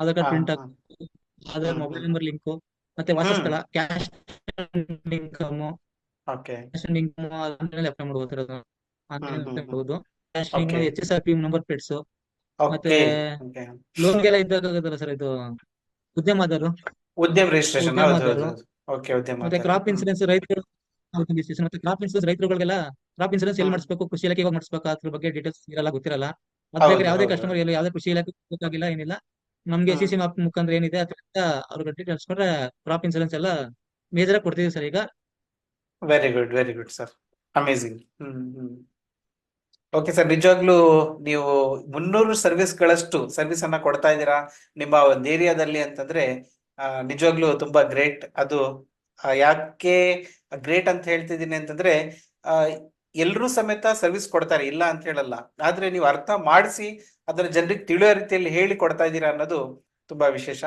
Aadhaar card print. ಆಗ್ಬೋದು ಆಧಾರ್ ಹ್ಮ್, ಮೊಬೈಲ್ ಹ್ಮ್. ನಂಬರ್ ಲಿಂಕ್ ಮತ್ತೆ ವಾಸಸ್ಥಳ cash income okay cash income online apply ಮಾಡ್ಬೋದು ಸರ್ ಅದು ಆನ್ಲೈನ್ ಹ್ಮ್, ಅಪ್ಲೈ ಹ್ಮ್. ಮಾಡ್ಬೋದು cash Okay. H S R P number plates ಮತ್ತೆ ಲೋನ್ಗೆಲ್ಲ ಇದ್ದಾಗತ್ತಲ್ಲ ಸರ್ ಇದು? ಉದ್ಯಮ ಆಧಾರ್ ಉದ್ಯಮ ರಿಜಿಸ್ಟ್ರೇಷನ್ ಹೌದು ಹೌದು ಹೌದು. ಓಕೆ ಉದ್ಯಮ ಮತ್ತೆ. ಕ್ರಾಪ್. ಇನ್ಸೂರೆನ್ಸ್ ರೈತರು. ಮತ್ತೆ ಕ್ರಾಪ್ ಇನ್ಸೂರೆನ್ಸ್ ರೈತರುಗಳಿಗೆಲ್ಲ ಕ್ರಾಪ್ ಇನ್ಸೂರೆನ್ಸ್ ಎಲ್ಲಿ ಮಾಡಿಸಬೇಕು? ಕೃಷಿ ಇಲಾಖೆ ಇವಾಗ ಮಾಡಿಸ್ಬೇಕು? ಅದ್ರ ಬಗ್ಗೆ ಡೀಟೇಲ್ಸ್ ಇರಲ್ಲ ಗೊತ್ತಿರಲ್ಲ? ಮತ್ತೆ ಹೌದು, ಯಾವುದೇ. ಕಸ್ಟಮರ್ ಎಲ್ಲ ಯಾವುದೇ ಕೃಷಿ ಇಲಾಖೆ ಗೊತ್ತಾಗಿಲ್ಲ ಏನಿಲ್ಲ. ನಮ್ಗೆ ಸಿ ಸಿ ಮ್ಯಾಪ್ ಮುಖಾಂತರ ಏನಿದೆ ಅದರಿಂದ ಅವ್ರಿಗೆ ಡೀಟೇಲ್ಸ್ ಕೊಟ್ರೆ ಕ್ರಾಪ್ ಇನ್ಸೂರೆನ್ಸ್ ಎಲ್ಲ ಮೇಜರ್ ಆಗಿ ಕೊಡ್ತಿದೀವಿ ಸರ್ ಈಗ. Very good very good sir amazing hmm hmm. Okay sir ನಿಜವಾಗ್ಲೂ ನೀವು ಮುನ್ನೂರು ಸರ್ವಿಸ್ಗಳಷ್ಟು ಸರ್ವಿಸ್ ಅನ್ನ ಕೊಡ್ತಾ ಇದ್ದೀರಾ? ನಿಮ್ಮ ಒಂದು ಏರಿಯಾದಲ್ಲಿ ಅಂತಂದ್ರೆ ನಿಜವಾಗ್ಲೂ ತುಂಬಾ ಗ್ರೇಟ್ ಅದು ಯಾಕೆ ಗ್ರೇಟ್ ಅಂತ ಹೇಳ್ತಿದ್ದೀನಿ ಅಂತಂದ್ರೆ ಎಲ್ಲರೂ ಸಮೇತ ಸರ್ವಿಸ್ ಕೊಡ್ತಾರೆ, ಇಲ್ಲ ಅಂತ ಹೇಳಲ್ಲ. ಆದ್ರೆ ನೀವು ಅರ್ಥ ಮಾಡಿಸಿ ಅದರ ಜನರಿಗೆ ತಿಳಿಯೋ ರೀತಿಯಲ್ಲಿ ಹೇಳಿ ಕೊಡ್ತಾ ಇದ್ದೀರಾ ಅನ್ನೋದು ತುಂಬಾ ವಿಶೇಷ.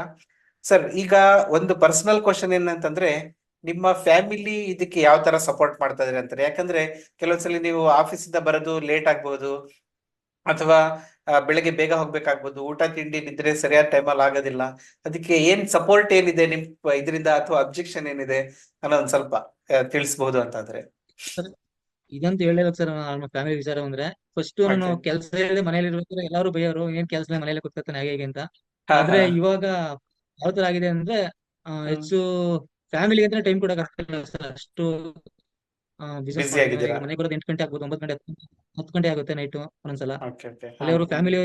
ಸರ್ ಈಗ ಒಂದು ಪರ್ಸನಲ್ ಕ್ವಶನ್ ಏನಂತಂದ್ರೆ ನಿಮ್ಮ ಫ್ಯಾಮಿಲಿ ಇದಕ್ಕೆ ಯಾವ ತರ ಸಪೋರ್ಟ್ ಮಾಡ್ತಾ ಇದ್ರಿ ಅಂತಾರೆ? ಯಾಕಂದ್ರೆ ಕೆಲವೊಂದ್ಸಲಿ ನೀವು ಆಫೀಸಿಂದ ಬರೋದು ಲೇಟ್ ಆಗ್ಬಹುದು ಅಥವಾ ಬೆಳಗ್ಗೆ ಬೇಗ ಹೋಗ್ಬೇಕಾಗ್ಬೋದು ಊಟ ತಿಂಡಿ ನಿದ್ರೆ ಸರಿಯಾದ ಟೈಮಲ್ಲಿ ಆಗೋದಿಲ್ಲ. ಅದಕ್ಕೆ ಏನ್ ಸಪೋರ್ಟ್ ಏನಿದೆ ನಿಮ್ ಇದರಿಂದ ಅಥವಾ ಅಬ್ಜೆಕ್ಷನ್ ಏನಿದೆ ಒಂದ್ ಸ್ವಲ್ಪ ತಿಳಿಸಬಹುದು ಅಂತಾದ್ರೆ. ಇದಂತ ಹೇಳಿಲ್ಲ ಸರ್ ನಮ್ಮ ಫ್ಯಾಮಿಲಿ ವಿಚಾರ ಅಂದ್ರೆ ಫಸ್ಟ್ ನಾನು ಕೆಲಸ ಮನೇಲಿ ಇರ್ಬೇಕಾದ್ರೆ ಎಲ್ಲಾರು ಬೈಯೋರು ಏನ್ ಕೆಲಸ ಮನೇಲಿ ಕೂತ್ಕೊತಾನೆ ಹಾಗೆ ಹೀಗೆ ಅಂತ. ಆದ್ರೆ ಇವಾಗ ಯಾವ ತರ ಆಗಿದೆ ಅಂದ್ರೆ ಹೆಚ್ಚು ಫ್ಯಾಮಿಲಿಗೆ ಅಂದ್ರೆ ಟೈಮ್ ಕೊಡಕ್ ಆಗ್ತಿಲ್ಲ ಸರ್ ಅಷ್ಟು ಬಿಸಿ ಆಗಿದ್ದೀರಾ? ಮನೆಗೆ ಬರೋದು ಎಂಟು ಗಂಟೆ ಆಗ್ಬೋದು ಒಂಬತ್ತು ಗಂಟೆ ಹತ್ತು ಗಂಟೆ ಆಗುತ್ತೆ ನೈಟ್ ಒಂದೊಂದ್ಸಲ ಅಲ್ಲಿ ಅವರು ಫ್ಯಾಮಿಲಿ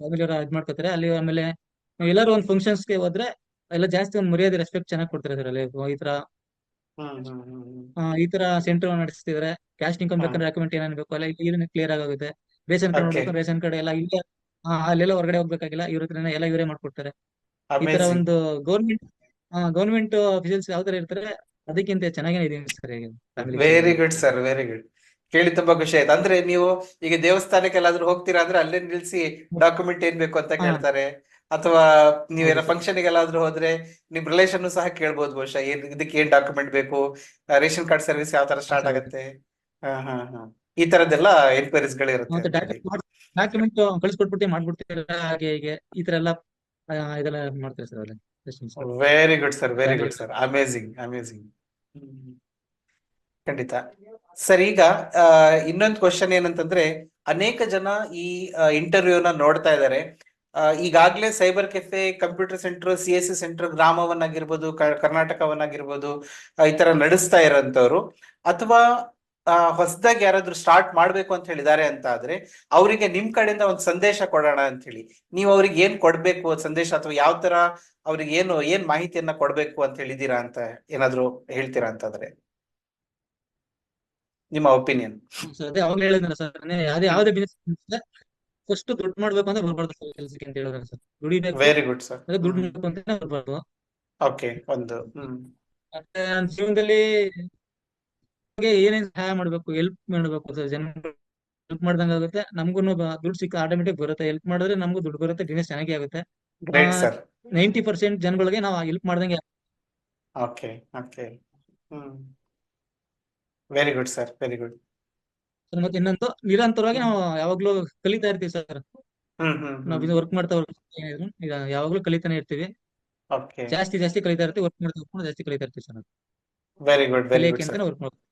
ಫ್ಯಾಮಿಲಿ ಅವರು ಇದ್ ಮಾಡ್ಕೊತಾರೆ. ಅಲ್ಲಿ ಆಮೇಲೆ ಎಲ್ಲರೂ ಒಂದು ಫಂಕ್ಷನ್ಸ್ಗೆ ಹೋದ್ರೆ ಎಲ್ಲ ಜಾಸ್ತಿ ಒಂದು ಮರ್ಯಾದೆ ರೆಸ್ಪೆಕ್ಟ್ ಚೆನ್ನಾಗಿ ಕೊಡ್ತಾರೆ ಸರ್ ಅಲ್ಲಿ. ಈ ತರ ಈ ತರ ಸೆಂಟರ್ ನಡೆಸ್ತಿದ್ರೆ. ಕ್ಯಾಶ್ ಇನ್ಕಮ್ ಬೇಕಂದ್ರೆ ಡಾಕ್ಯುಮೆಂಟ್ ಏನೇನು ಬೇಕು ಎಲ್ಲ ಇಲ್ಲಿ ಕ್ಲಿಯರ್ ಆಗುತ್ತೆ ರೇಷನ್ ಕಾರ್ಡ್. ನೋಡ್ಬೇಕು ರೇಷನ್ ಕಾರ್ಡ್ ಎಲ್ಲ ಇಲ್ಲೇ ಅಲ್ಲೆಲ್ಲ ಹೊರಗಡೆ ಹೋಗ್ಬೇಕಾಗಿಲ್ಲ. ಇವ್ರ ಹತ್ರನೇ ಎಲ್ಲ ಇವರೇ ಮಾಡ್ಕೊಡ್ತಾರೆ. ಈ ತರ ಒಂದು ಗೌರ್ಮೆಂಟ್ ಗೌರ್ಮೆಂಟ್ ಅಫಿಷಿಯಲ್ಸ್ ಯಾವ ತರ ಇರ್ತಾರೆ ಅದಕ್ಕಿಂತ ಚೆನ್ನಾಗೇ ಇದೀನಿ sir very good sir very good ಕೇಳಿ ತುಂಬಾ ಖುಷಿ ಆಯ್ತು. ಅಂದ್ರೆ ನೀವು ಈಗ ದೇವಸ್ಥಾನಕ್ಕೆ ಎಲ್ಲಾದ್ರೂ ಹೋಗ್ತೀರಾ? ಅಂದ್ರೆ ಅಲ್ಲೇ ನಿಲ್ಸಿ ಡಾಕ್ಯುಮೆಂಟ್ ಏನ್ ಬೇಕು ಅಂತ ಕೇಳ್ತಾರೆ. ಅಥವಾ ನೀವೇನ. ಫಂಕ್ಷನ್ ಎಲ್ಲಾದ್ರೂ ಹೋದ್ರೆ ನಿಮ್ ರಿಲೇಷನ್ ಸಹ ಕೇಳ್ಬೋದು ಬಹುಶಃ. ಏನ್ ಇದಕ್ಕೆ ಏನ್ ಡಾಕ್ಯುಮೆಂಟ್ ಬೇಕು? ರೇಷನ್ ಕಾರ್ಡ್ ಸರ್ವಿಸ್ ಯಾವ ತರ ಸ್ಟಾರ್ಟ್. ಆಗುತ್ತೆ? ಹಾ ಹಾ ಹಾ. ಈ ತರದ್ದೆಲ್ಲ ಎನ್ಕ್ವೈರೀಸ್ ಗಳಿರುತ್ತೆ ಡಾಕ್ಯುಮೆಂಟ್ ಕಳಿಸ್ಕೊಟ್ಬಿಟ್ಟು ಮಾಡ್ಬಿಡ್ತೀರ? ಹಾಗೆ ಹೀಗೆ ಈ ತರ ಎಲ್ಲ ಇದೆಲ್ಲ ಮಾಡ್ತಾರೆ ಸರ್ ಅಲ್ಲಿ very good sir very. Good sir amazing amazing ಖಂಡಿತ. ಸರ್ ಈಗ ಇನ್ನೊಂದು ಕ್ವಶನ್ ಏನಂತಂದ್ರೆ ಅನೇಕ ಜನ ಈ ಇಂಟರ್ವ್ಯೂನ ನೋಡ್ತಾ ಇದ್ದಾರೆ ಈಗಾಗಲೇ cyber cafe computer centre C S C centre ಗ್ರಾಮವನ್ನಾಗಿರ್ಬೋದು ಕರ್ನಾಟಕವನ್ನಾಗಿರ್ಬೋದು ಈ ತರ ನಡೆಸ್ತಾ ಇರೋಂಥವ್ರು. ಅಥವಾ ಹೊಸದಾಗಿ ಯಾರಾದ್ರೂ ಸ್ಟಾರ್ಟ್ ಮಾಡ್ಬೇಕು ಅಂತ ಹೇಳಿದ್ದಾರೆ ಅಂತ ಆದ್ರೆ ಅವರಿಗೆ ನಿಮ್ ಕಡೆಯಿಂದ ಒಂದು ಸಂದೇಶ ಕೊಡೋಣ ಅಂತ ಹೇಳಿ ನೀವು ಅವ್ರಿಗೆ ಏನ್ ಕೊಡ್ಬೇಕು ಸಂದೇಶ ಅಥವಾ ಯಾವ ತರ ಅವ್ರಿಗೆ ಏನು ಏನ್ ಮಾಹಿತಿಯನ್ನ ಕೊಡ್ಬೇಕು ಅಂತ ಹೇಳಿದೀರಾ ಅಂತ ಏನಾದ್ರು ಹೇಳ್ತೀರಾ ಅಂತಂದ್ರೆ? ನಿಮ್ಮ ಒಪಿನಿಯನ್ ಅದೇ ಸರ್. ಯಾವ್ದೇ ಯಾವ್ದೇ ಬಿಸ್ನೆಸ್ ಫಸ್ಟ್ ದುಡ್ಡು ಮಾಡ್ಬೇಕು ಅಂತ ಬರ್ಬಾರ್ದು ಸರ್ ಕೆಲ್ಸಕ್ಕೆ ಅಂತ ಹೇಳಿದ್ರೆ ಸರ್. ದುಡಿಬೇಕು ವೆರಿ ಗುಡ್ ಸರ್ ಅದೇ ದುಡ್ಡು ಮಾಡ್ಬೇಕು ಬರ್ಬಾರ್ದು. ಓಕೆ ಒಂದು ಮತ್ತೆ ನನ್ನ ಜೀವನದಲ್ಲಿ ಏನೇನ್ ಸಹಾಯ ಮಾಡ್ಬೇಕು ಹೆಲ್ಪ್ ಮಾಡ್ಬೇಕು ಸರ್ ಜನ ಹೆಲ್ಪ್ ಮಾಡ್ದಂಗ ಆಗುತ್ತೆ. ನಮಗೂ ದುಡ್ಡು ಸಿಕ್ಕ ಆಟೋಮೆಟಿಕ್ ಬರುತ್ತೆ. ಹೆಲ್ಪ್ ಮಾಡಿದ್ರೆ ನಮಗೂ ದುಡ್ಡು ಬರುತ್ತೆ ಬಿಸ್ನೆಸ್ ಚೆನ್ನಾಗಿ ಆಗುತ್ತೆ. ನೈಂಟಿ ಪರ್ಸೆಂಟ್ ಜನಗಳಿಗೆ ನಾವು ಹೆಲ್ಪ್ ಮಾಡ್ದಂಗೆ okay okay very good sir very good sir ಮತ್ತೆ ಇನ್ನೊಂದು ನಿರಂತರವಾಗಿ ನಾವು ಯಾವಾಗ್ಲೂ ಕಲಿತಾ ಇರ್ತೀವಿ ಸರ್. ನಾವ್ ಇದು ವರ್ಕ್ ಮಾಡ್ತಾ ಯಾವಾಗ್ಲೂ ಕಲಿತಾನೆ ಇರ್ತೀವಿ. ಜಾಸ್ತಿ ಜಾಸ್ತಿ ಕಲಿತಾ ಇರ್ತೀವಿ ವರ್ಕ್ ಮಾಡ್ತಾ ಜಾಸ್ತಿ ಕಲಿತಾ ಇರ್ತೀವಿ sir. Very good very good work ಮಾಡ್ತೀವಿ.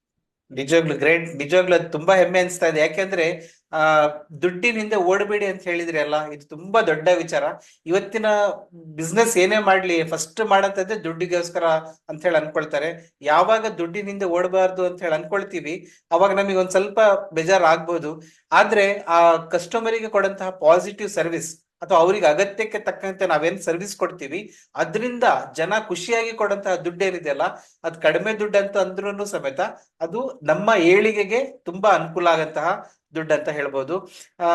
ನಿಜವಾಗ್ಲು ಗ್ರೇಟ್, ನಿಜವಾಗ್ಲು ಅದು ತುಂಬಾ ಹೆಮ್ಮೆ ಅನಿಸ್ತಾ ಇದೆ. ಯಾಕೆಂದ್ರೆ, ಆ ದುಡ್ಡಿನಿಂದ ಓಡಬೇಡಿ ಅಂತ ಹೇಳಿದ್ರಿ ಅಲ್ಲ? ಇದು ತುಂಬಾ ದೊಡ್ಡ ವಿಚಾರ. ಇವತ್ತಿನ ಬಿಸ್ನೆಸ್ ಏನೇ ಮಾಡ್ಲಿ ಫಸ್ಟ್ ಮಾಡಂತದ್ದೇ ದುಡ್ಡಿಗೋಸ್ಕರ ಅಂತ ಹೇಳಿ ಅನ್ಕೊಳ್ತಾರೆ. ಯಾವಾಗ ದುಡ್ಡಿನಿಂದ ಓಡಬಾರ್ದು ಅಂತ ಹೇಳಿ ಅನ್ಕೊಳ್ತೀವಿ. ಅವಾಗ ನಮಗೆ ಒಂದ್ ಸ್ವಲ್ಪ ಬೇಜಾರ್ ಆಗ್ಬೋದು ಆದ್ರೆ, ಆ ಕಸ್ಟಮರಿಗೆ ಕೊಡಂತಹ ಪಾಸಿಟಿವ್ ಸರ್ವಿಸ್ ಅಥವಾ ಅವ್ರಿಗೆ ಅಗತ್ಯಕ್ಕೆ ತಕ್ಕಂತೆ ನಾವೇನ್ ಸರ್ವಿಸ್ ಕೊಡ್ತೀವಿ, ಅದರಿಂದ ಜನ ಖುಷಿಯಾಗಿ ಕೊಡಂತಹ ದುಡ್ಡು ಏನಿದೆಯಲ್ಲ, ಅದು ಕಡಿಮೆ ದುಡ್ಡು ಅಂತ ಅಂದ್ರೂ ಸಮೇತ ಅದು ನಮ್ಮ ಏಳಿಗೆಗೆ ತುಂಬಾ ಅನುಕೂಲ ಆಗಂತಹ ದುಡ್ಡು ಅಂತ ಹೇಳ್ಬೋದು. ಆ,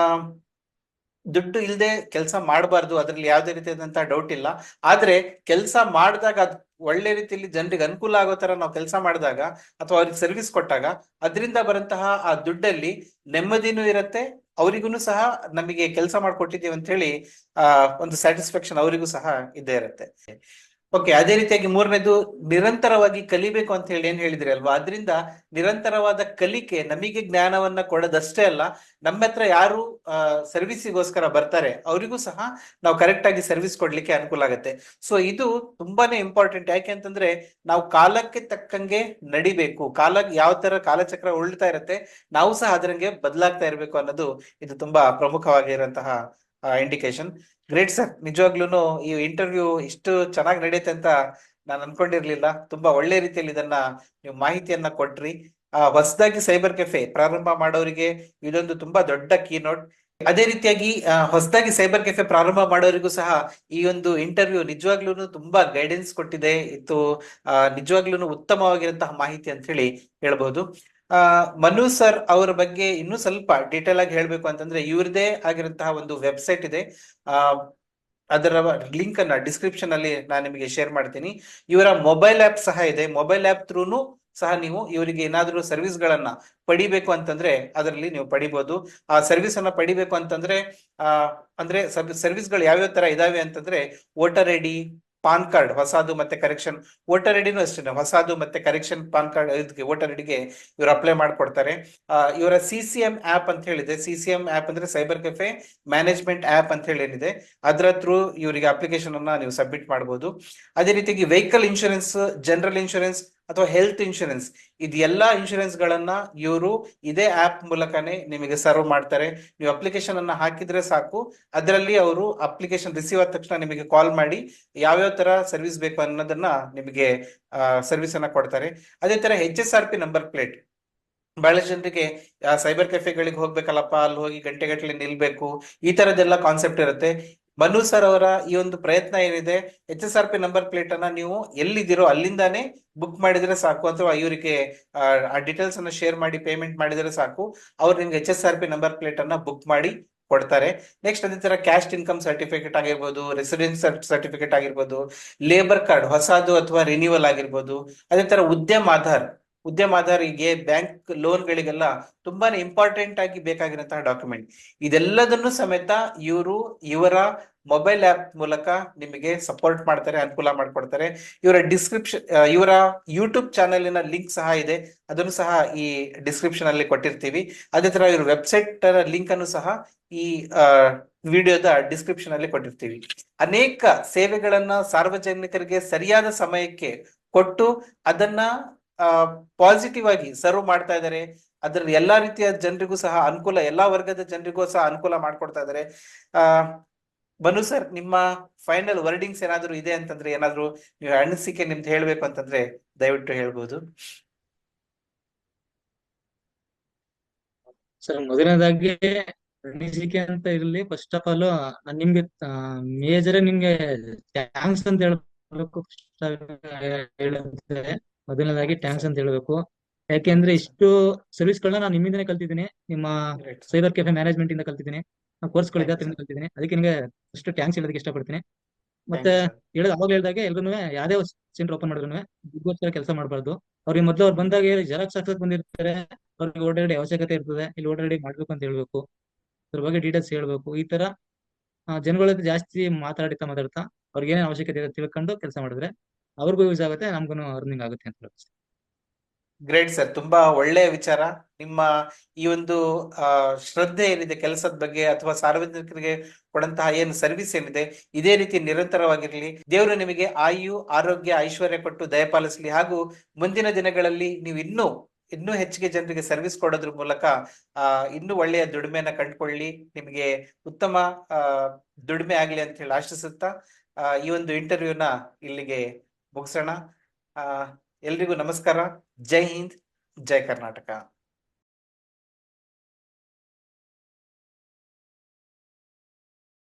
ದುಡ್ಡು ಇಲ್ಲದೆ ಕೆಲಸ ಮಾಡಬಾರ್ದು, ಅದ್ರಲ್ಲಿ ಯಾವುದೇ ರೀತಿಯಾದಂತಹ ಡೌಟ್ ಇಲ್ಲ. ಆದ್ರೆ ಕೆಲಸ ಮಾಡಿದಾಗ ಅದ್ ಒಳ್ಳೆ ರೀತಿಯಲ್ಲಿ ಜನರಿಗೆ ಅನುಕೂಲ ಆಗೋ ತರ ನಾವು ಕೆಲಸ ಮಾಡಿದಾಗ ಅಥವಾ ಅವ್ರಿಗೆ ಸರ್ವಿಸ್ ಕೊಟ್ಟಾಗ, ಅದರಿಂದ ಬರಂತಹ ಆ ದುಡ್ಡಲ್ಲಿ ನೆಮ್ಮದಿನೂ ಇರತ್ತೆ ಅವರಿಗೂ ಸಹ ನಮಗೆ ಕೆಲಸ ಮಾಡಿಕೊಟ್ಟಿದ್ದೀವಿ ಅಂತ ಹೇಳಿ ಒಂದು ಸ್ಯಾಟಿಸ್ಫ್ಯಾಕ್ಷನ್ ಅವರಿಗೂ ಸಹ ಇದ್ದೇ ಇರುತ್ತೆ. ಓಕೆ ಅದೇ ರೀತಿಯಾಗಿ ಮೂರನೇದು ನಿರಂತರವಾಗಿ ಕಲಿಬೇಕು ಅಂತ ಹೇಳಿ ಏನ್ ಹೇಳಿದ್ರಿ ಅಲ್ವಾ? ಅದರಿಂದ ನಿರಂತರವಾದ ಕಲಿಕೆ ನಮಗೆ ಜ್ಞಾನವನ್ನ ಕೊಡೋದಷ್ಟೇ ಅಲ್ಲ, ನಮ್ಮ ಹತ್ರ ಯಾರು ಸರ್ವಿಸ್ಗೋಸ್ಕರ ಬರ್ತಾರೆ, ಅವರಿಗೂ ಸಹ ನಾವು ಕರೆಕ್ಟ್ ಆಗಿ ಸರ್ವಿಸ್ ಕೊಡ್ಲಿಕ್ಕೆ ಅನುಕೂಲ ಆಗುತ್ತೆ. ಸೊ ಇದು ತುಂಬಾನೇ ಇಂಪಾರ್ಟೆಂಟ್ ಯಾಕೆ ಅಂತಂದ್ರೆ, ನಾವು ಕಾಲಕ್ಕೆ ತಕ್ಕಂಗೆ ನಡಿಬೇಕು. ಕಾಲ ಯಾವ ತರ ಕಾಲಚಕ್ರ ಉಳ್ತಾ ಇರುತ್ತೆ, ನಾವು ಸಹ ಅದರಂಗೆ ಬದಲಾಗ್ತಾ ಇರಬೇಕು ಅನ್ನೋದು ಇದು ತುಂಬಾ ಪ್ರಮುಖವಾಗಿರುವಂತಹ ಇಂಡಿಕೇಶನ್ ಗ್ರೇಟ್ ಸರ್ ನಿಜವಾಗ್ಲೂ ಈ ಇಂಟರ್ವ್ಯೂ ಇಷ್ಟು ಚೆನ್ನಾಗಿ ನಡೆಯುತ್ತೆ ಅಂತ ನಾನು ಅನ್ಕೊಂಡಿರ್ಲಿಲ್ಲ. ತುಂಬಾ ಒಳ್ಳೆ ರೀತಿಯಲ್ಲಿ ಇದನ್ನ ನೀವು ಮಾಹಿತಿಯನ್ನ ಕೊಟ್ರಿ. ಹೊಸದಾಗಿ ಸೈಬರ್ ಕೆಫೆ ಪ್ರಾರಂಭ ಮಾಡೋರಿಗೆ ಇದೊಂದು ತುಂಬಾ ದೊಡ್ಡ ಕೀನೋಟ್ ಅದೇ ರೀತಿಯಾಗಿ ಹೊಸದಾಗಿ ಸೈಬರ್ ಕೆಫೆ ಪ್ರಾರಂಭ ಮಾಡೋರಿಗೂ ಸಹ ಈ ಒಂದು ಇಂಟರ್ವ್ಯೂ ನಿಜವಾಗ್ಲೂ ತುಂಬಾ ಗೈಡೆನ್ಸ್ ಕೊಟ್ಟಿದೆ. ಇತ್ತು ನಿಜವಾಗ್ಲೂ ಉತ್ತಮವಾಗಿರುವಂತಹ ಮಾಹಿತಿ ಅಂತ ಹೇಳಿ ಹೇಳ್ಬಹುದು ಆ, ಮನು ಸರ್ ಅವರ ಬಗ್ಗೆ ಇನ್ನೂ ಸ್ವಲ್ಪ ಡೀಟೇಲ್ ಆಗಿ ಹೇಳ್ಬೇಕು ಅಂತಂದ್ರೆ ಇವ್ರದೇ ಆಗಿರುವಂತಹ ಒಂದು ವೆಬ್ಸೈಟ್ ಇದೆ. ಆ, ಅದರ ಲಿಂಕ್ ಅನ್ನ ಡಿಸ್ಕ್ರಿಪ್ಷನ್ ಅಲ್ಲಿ ನಾನು ನಿಮಗೆ ಶೇರ್ ಮಾಡ್ತೀನಿ. ಇವರ ಮೊಬೈಲ್ ಆಪ್ ಸಹ ಇದೆ. ಮೊಬೈಲ್ ಆಪ್ ಥ್ರೂನು ಸಹ ನೀವು ಇವರಿಗೆ ಏನಾದರೂ ಸರ್ವಿಸ್ ಗಳನ್ನ ಪಡಿಬೇಕು ಅಂತಂದ್ರೆ ಅದರಲ್ಲಿ ನೀವು ಪಡಿಬಹುದು ಆ ಸರ್ವಿಸ್ ಅನ್ನ ಪಡಿಬೇಕು ಅಂತಂದ್ರೆ, ಆ, ಅಂದ್ರೆ ಸರ್ವಿಸ್ಗಳು ಯಾವ್ಯಾವ ತರ ಇದಾವೆ ಅಂತಂದ್ರೆ voter I D PAN card, ಹೊಸದು ಮತ್ತೆ ಕರೆಕ್ಷನ್, ವೋಟರ್ ಐಡಿನೂ ಅಷ್ಟೇ ಹೊಸದು ಮತ್ತೆ ಕರೆಕ್ಷನ್ ಪಾನ್ ಕಾರ್ಡ್ ಇದಕ್ಕೆ ವೋಟರ್ ಐಡಿಗೆ ಇವರು ಅಪ್ಲೈ ಮಾಡ್ಕೊಡ್ತಾರೆ. ಇವರ ಸಿ ಸಿ ಎಂ ಆಪ್ ಅಂತ ಹೇಳಿದೆ. ಸಿ ಸಿ ಎಂ ಆಪ್ ಅಂದ್ರೆ ಸೈಬರ್ ಕೆಫೆ ಮ್ಯಾನೇಜ್ಮೆಂಟ್ ಆಪ್ ಅಂತ ಹೇಳಿ ಏನಿದೆ ಅದರ ಥ್ರೂ ಇವರಿಗೆ ಅಪ್ಲಿಕೇಶನ್ ಅನ್ನ ನೀವು ಸಬ್ಮಿಟ್ ಮಾಡಬಹುದು ಅದೇ ರೀತಿಯಾಗಿ ವೆಹಿಕಲ್ ಇನ್ಶೂರೆನ್ಸ್ ಜನರಲ್ ಇನ್ಶೂರೆನ್ಸ್ ಅಥವಾ ಹೆಲ್ತ್ ಇನ್ಶೂರೆನ್ಸ್ ಇದೆಲ್ಲ ಇನ್ಶೂರೆನ್ಸ್ ಗಳನ್ನ ಇವರು ಇದೇ ಆಪ್ ಮೂಲಕನೇ ನಿಮಗೆ ಸರ್ವ್ ಮಾಡ್ತಾರೆ. ನೀವು ಅಪ್ಲಿಕೇಶನ್ ಅನ್ನ ಹಾಕಿದ್ರೆ ಸಾಕು. ಅದರಲ್ಲಿ ಅವರು ಅಪ್ಲಿಕೇಶನ್ ರಿಸೀವ್ ಆದ ತಕ್ಷಣ ನಿಮಗೆ ಕಾಲ್ ಮಾಡಿ ಯಾವ್ಯಾವ ತರ ಸರ್ವಿಸ್ ಬೇಕು ಅನ್ನೋದನ್ನ ನಿಮಗೆ ಸರ್ವಿಸ್ ಅನ್ನ ಕೊಡ್ತಾರೆ. ಅದೇ ತರ H S R P number plate ಬಹಳ ಜನರಿಗೆ ಸೈಬರ್ ಕೆಫೆಗಳಿಗೆ ಹೋಗ್ಬೇಕಲ್ಲಪ್ಪ. ಅಲ್ಲಿ ಹೋಗಿ ಗಂಟೆಗಟ್ಟಲೆ ನಿಲ್ಬೇಕು. ಈ ತರದೆಲ್ಲ ಕಾನ್ಸೆಪ್ಟ್ ಇರುತ್ತೆ. ಮನು ಸರ್ ಅವರ ಈ ಒಂದು ಪ್ರಯತ್ನ ಏನಿದೆ H S R P number plate ಅನ್ನ ನೀವು ಎಲ್ಲಿದ್ದೀರೋ ಅಲ್ಲಿಂದಾನೇ ಬುಕ್ ಮಾಡಿದ್ರೆ ಸಾಕು ಅಥವಾ ಇವರಿಗೆ, ಆ ಡೀಟೇಲ್ಸ್ ಅನ್ನ ಶೇರ್ ಮಾಡಿ ಪೇಮೆಂಟ್ ಮಾಡಿದ್ರೆ ಸಾಕು. ಅವ್ರು ನಿಮ್ಗೆ H S R P number plate ಅನ್ನ ಬುಕ್ ಮಾಡಿ ಕೊಡ್ತಾರೆ. ನೆಕ್ಸ್ಟ್ ಅದೇ ತರ ಕ್ಯಾಸ್ಟ್ ಇನ್ಕಮ್ ಸರ್ಟಿಫಿಕೇಟ್ ಆಗಿರ್ಬೋದು ರೆಸಿಡೆನ್ಸ್ ಸರ್ಟಿಫಿಕೇಟ್ ಆಗಿರ್ಬೋದು ಲೇಬರ್ ಕಾರ್ಡ್ ಹೊಸದು ಅಥವಾ ರಿನ್ಯೂವಲ್ ಆಗಿರ್ಬೋದು, ಅದೇ ತರ ಉದ್ಯಮ ಆಧಾರ್. ಉದ್ಯಮ ಆಧಾರಿಗೆ ಬ್ಯಾಂಕ್ ಲೋನ್ಗಳಿಗೆಲ್ಲ ತುಂಬಾನೇ ಇಂಪಾರ್ಟೆಂಟ್ ಆಗಿ ಬೇಕಾಗಿರುವಂತಹ ಡಾಕ್ಯುಮೆಂಟ್ ಇದೆಲ್ಲದನ್ನು ಸಮೇತ ಇವರು, ಇವರ ಮೊಬೈಲ್ ಆಪ್ ಮೂಲಕ ನಿಮಗೆ ಸಪೋರ್ಟ್ ಮಾಡ್ತಾರೆ, ಅನುಕೂಲ ಮಾಡಿಕೊಡ್ತಾರೆ. ಇವರ ಡಿಸ್ಕ್ರಿಪ್ಷನ್ ಇವರ ಯೂಟ್ಯೂಬ್ ಚಾನೆಲಿನ ಲಿಂಕ್ ಸಹ ಇದೆ. ಅದನ್ನು ಸಹ ಈ ಡಿಸ್ಕ್ರಿಪ್ಷನ್ ಅಲ್ಲಿ ಕೊಟ್ಟಿರ್ತೀವಿ. ಅದೇ ತರ ಇವ್ರ ವೆಬ್ಸೈಟ್ ಲಿಂಕ್ ಅನ್ನು ಸಹ ಈ ವಿಡಿಯೋದ ಡಿಸ್ಕ್ರಿಪ್ಷನ್ ಅಲ್ಲಿ ಕೊಟ್ಟಿರ್ತೀವಿ. ಅನೇಕ ಸೇವೆಗಳನ್ನ ಸಾರ್ವಜನಿಕರಿಗೆ ಸರಿಯಾದ ಸಮಯಕ್ಕೆ ಕೊಟ್ಟು ಅದನ್ನ ಪಾಸಿಟಿವ್ ಆಗಿ ಸರ್ವ್ ಮಾಡ್ತಾ ಇದ್ದಾರೆ ಅದ್ರಲ್ಲಿ ಎಲ್ಲಾ ರೀತಿಯ ಜನರಿಗೂ ಸಹ ಅನುಕೂಲ, ಎಲ್ಲಾ ವರ್ಗದ ಜನರಿಗೂ ಸಹ ಅನುಕೂಲ ಮಾಡ್ಕೊಡ್ತಾ ಇದ್ದಾರೆ ಆ ಬನು ಸರ್ ನಿಮ್ಮ ಫೈನಲ್ ವರ್ಡಿಂಗ್ಸ್ ಏನಾದ್ರು ಇದೆ ಅಂತಂದ್ರೆ, ಏನಾದ್ರು ನೀವು ಅನಿಸಿಕೆ ನಿಮ್ದು ಹೇಳ್ಬೇಕು ಅಂತಂದ್ರೆ ದಯವಿಟ್ಟು ಹೇಳ್ಬೋದು. ಸರ್ ಮೊದಲನೇದಾಗಿ ಅನಿಸಿಕೆ ಅಂತ ಇರ್ಲಿ. ಫಸ್ಟ್ ಆಫ್ ಆಲ್ ನಿಮ್ಗೆ ಮೇಜರ್ ನಿಮ್ಗೆ ಥ್ಯಾಂಕ್ಸ್ ಅಂತ ಹೇಳ್ಬೇಕು. ಮೊದಲನೇದಾಗಿ ಟ್ಯಾಂಕ್ಸ್ ಅಂತ ಹೇಳ್ಬೇಕು. ಯಾಕೆಂದ್ರೆ ಇಷ್ಟು ಸರ್ವಿಸ್ಗಳನ್ನ ನಾನು ನಿಮ್ಮಿಂದನೇ ಕಲ್ತಿದ್ದೀನಿ. ನಿಮ್ಮ ಸೈಬರ್ ಕೆಫೆ ಮ್ಯಾನೇಜ್ಮೆಂಟ್ ಇಂದ ಕಲ್ತಿದ್ದೀನಿ. ಕೋರ್ಸ್ you, ಅದರಿಂದ ಕಲ್ತಿದ್ದೀನಿ. ಅದಕ್ಕೆ ನಿಮಗೆ ಫಸ್ಟ್ ಥ್ಯಾಂಕ್ಸ್ ಹೇಳೋದಕ್ಕೆ ಇಷ್ಟಪಡ್ತೀನಿ. ಮತ್ತೆ ಹೇಳೋದು ಅವಾಗ ಹೇಳಿದಾಗ ಎಲ್ರು ಯಾವ್ದೇ ಸೆಂಟರ್ ಓಪನ್ ಮಾಡಿದ್ರು ದುಡ್ಗೋಸ್ಕರ ಕೆಲಸ ಮಾಡಬಾರ್ದು. ಅವ್ರಿಗೆ ಮೊದಲು ಅವ್ರು ಬಂದಾಗ ಜೆರಾಕ್ಸ್ ಹಾಕಕ್ ಬಂದಿರ್ತಾರೆ. ಅವ್ರಿಗೆ ಓಡಾಡಿ ಅವಶ್ಯಕತೆ ಇರ್ತದೆ. ಇಲ್ಲಿ ಓಡಾಡಿ ಮಾಡ್ಬೇಕು ಅಂತ ಹೇಳ್ಬೇಕು. ಅದ್ರ ಬಗ್ಗೆ ಡೀಟೇಲ್ಸ್ ಹೇಳ್ಬೇಕು. ಈ ತರ ಜನಗಳ ಜಾಸ್ತಿ ಮಾತಾಡಿತಾ ಮಾತಾಡ್ತಾ ಅವ್ರಿಗೆ ಏನೇನು ಅವಶ್ಯಕತೆ ಇದೆ ತಿಳ್ಕೊಂಡು ಕೆಲಸ ಮಾಡಿದ್ರೆ ಅವ್ರಿಗೂ ಯೂಸ್ ಆಗುತ್ತೆ ನಮ್ಗೂ ಅರ್ನಿಂಗ್ ಆಗುತ್ತೆ ಅಂತ ಗ್ರೇಟ್ ಸರ್ ತುಂಬಾ ಒಳ್ಳೆಯ ವಿಚಾರ. ನಿಮ್ಮ ಈ ಒಂದು ಶ್ರದ್ಧೆ ಏನಿದೆ ಕೆಲಸದ ಬಗ್ಗೆ ಅಥವಾ ಸಾರ್ವಜನಿಕರಿಗೆ ಕೊಡಂತಹ ಏನು ಸರ್ವಿಸ್ ಏನಿದೆ, ಇದೇ ರೀತಿ ನಿರಂತರವಾಗಿರಲಿ. ದೇವರು ನಿಮಗೆ ಆಯು, ಆರೋಗ್ಯ, ಐಶ್ವರ್ಯ ಕೊಟ್ಟು ದಯಪಾಲಿಸಲಿ ಹಾಗೂ ಮುಂದಿನ ದಿನಗಳಲ್ಲಿ ನೀವು ಇನ್ನೂ ಇನ್ನೂ ಹೆಚ್ಚಿಗೆ ಜನರಿಗೆ ಸರ್ವಿಸ್ ಕೊಡೋದ್ರ ಮೂಲಕ ಇನ್ನೂ ಒಳ್ಳೆಯ ದುಡಿಮೆಯನ್ನ ಕಂಡುಕೊಳ್ಳಿ. ನಿಮಗೆ ಉತ್ತಮ ದುಡಿಮೆ ಆಗ್ಲಿ ಅಂತ ಹೇಳಿ ಆಶಿಸುತ್ತಾ ಈ ಒಂದು ಇಂಟರ್ವ್ಯೂನ ಇಲ್ಲಿಗೆ ಮುಗಿಸೋಣ. ಎಲ್ರಿಗೂ ನಮಸ್ಕಾರ. ಜೈ ಹಿಂದ್ ಜೈ ಕರ್ನಾಟಕ.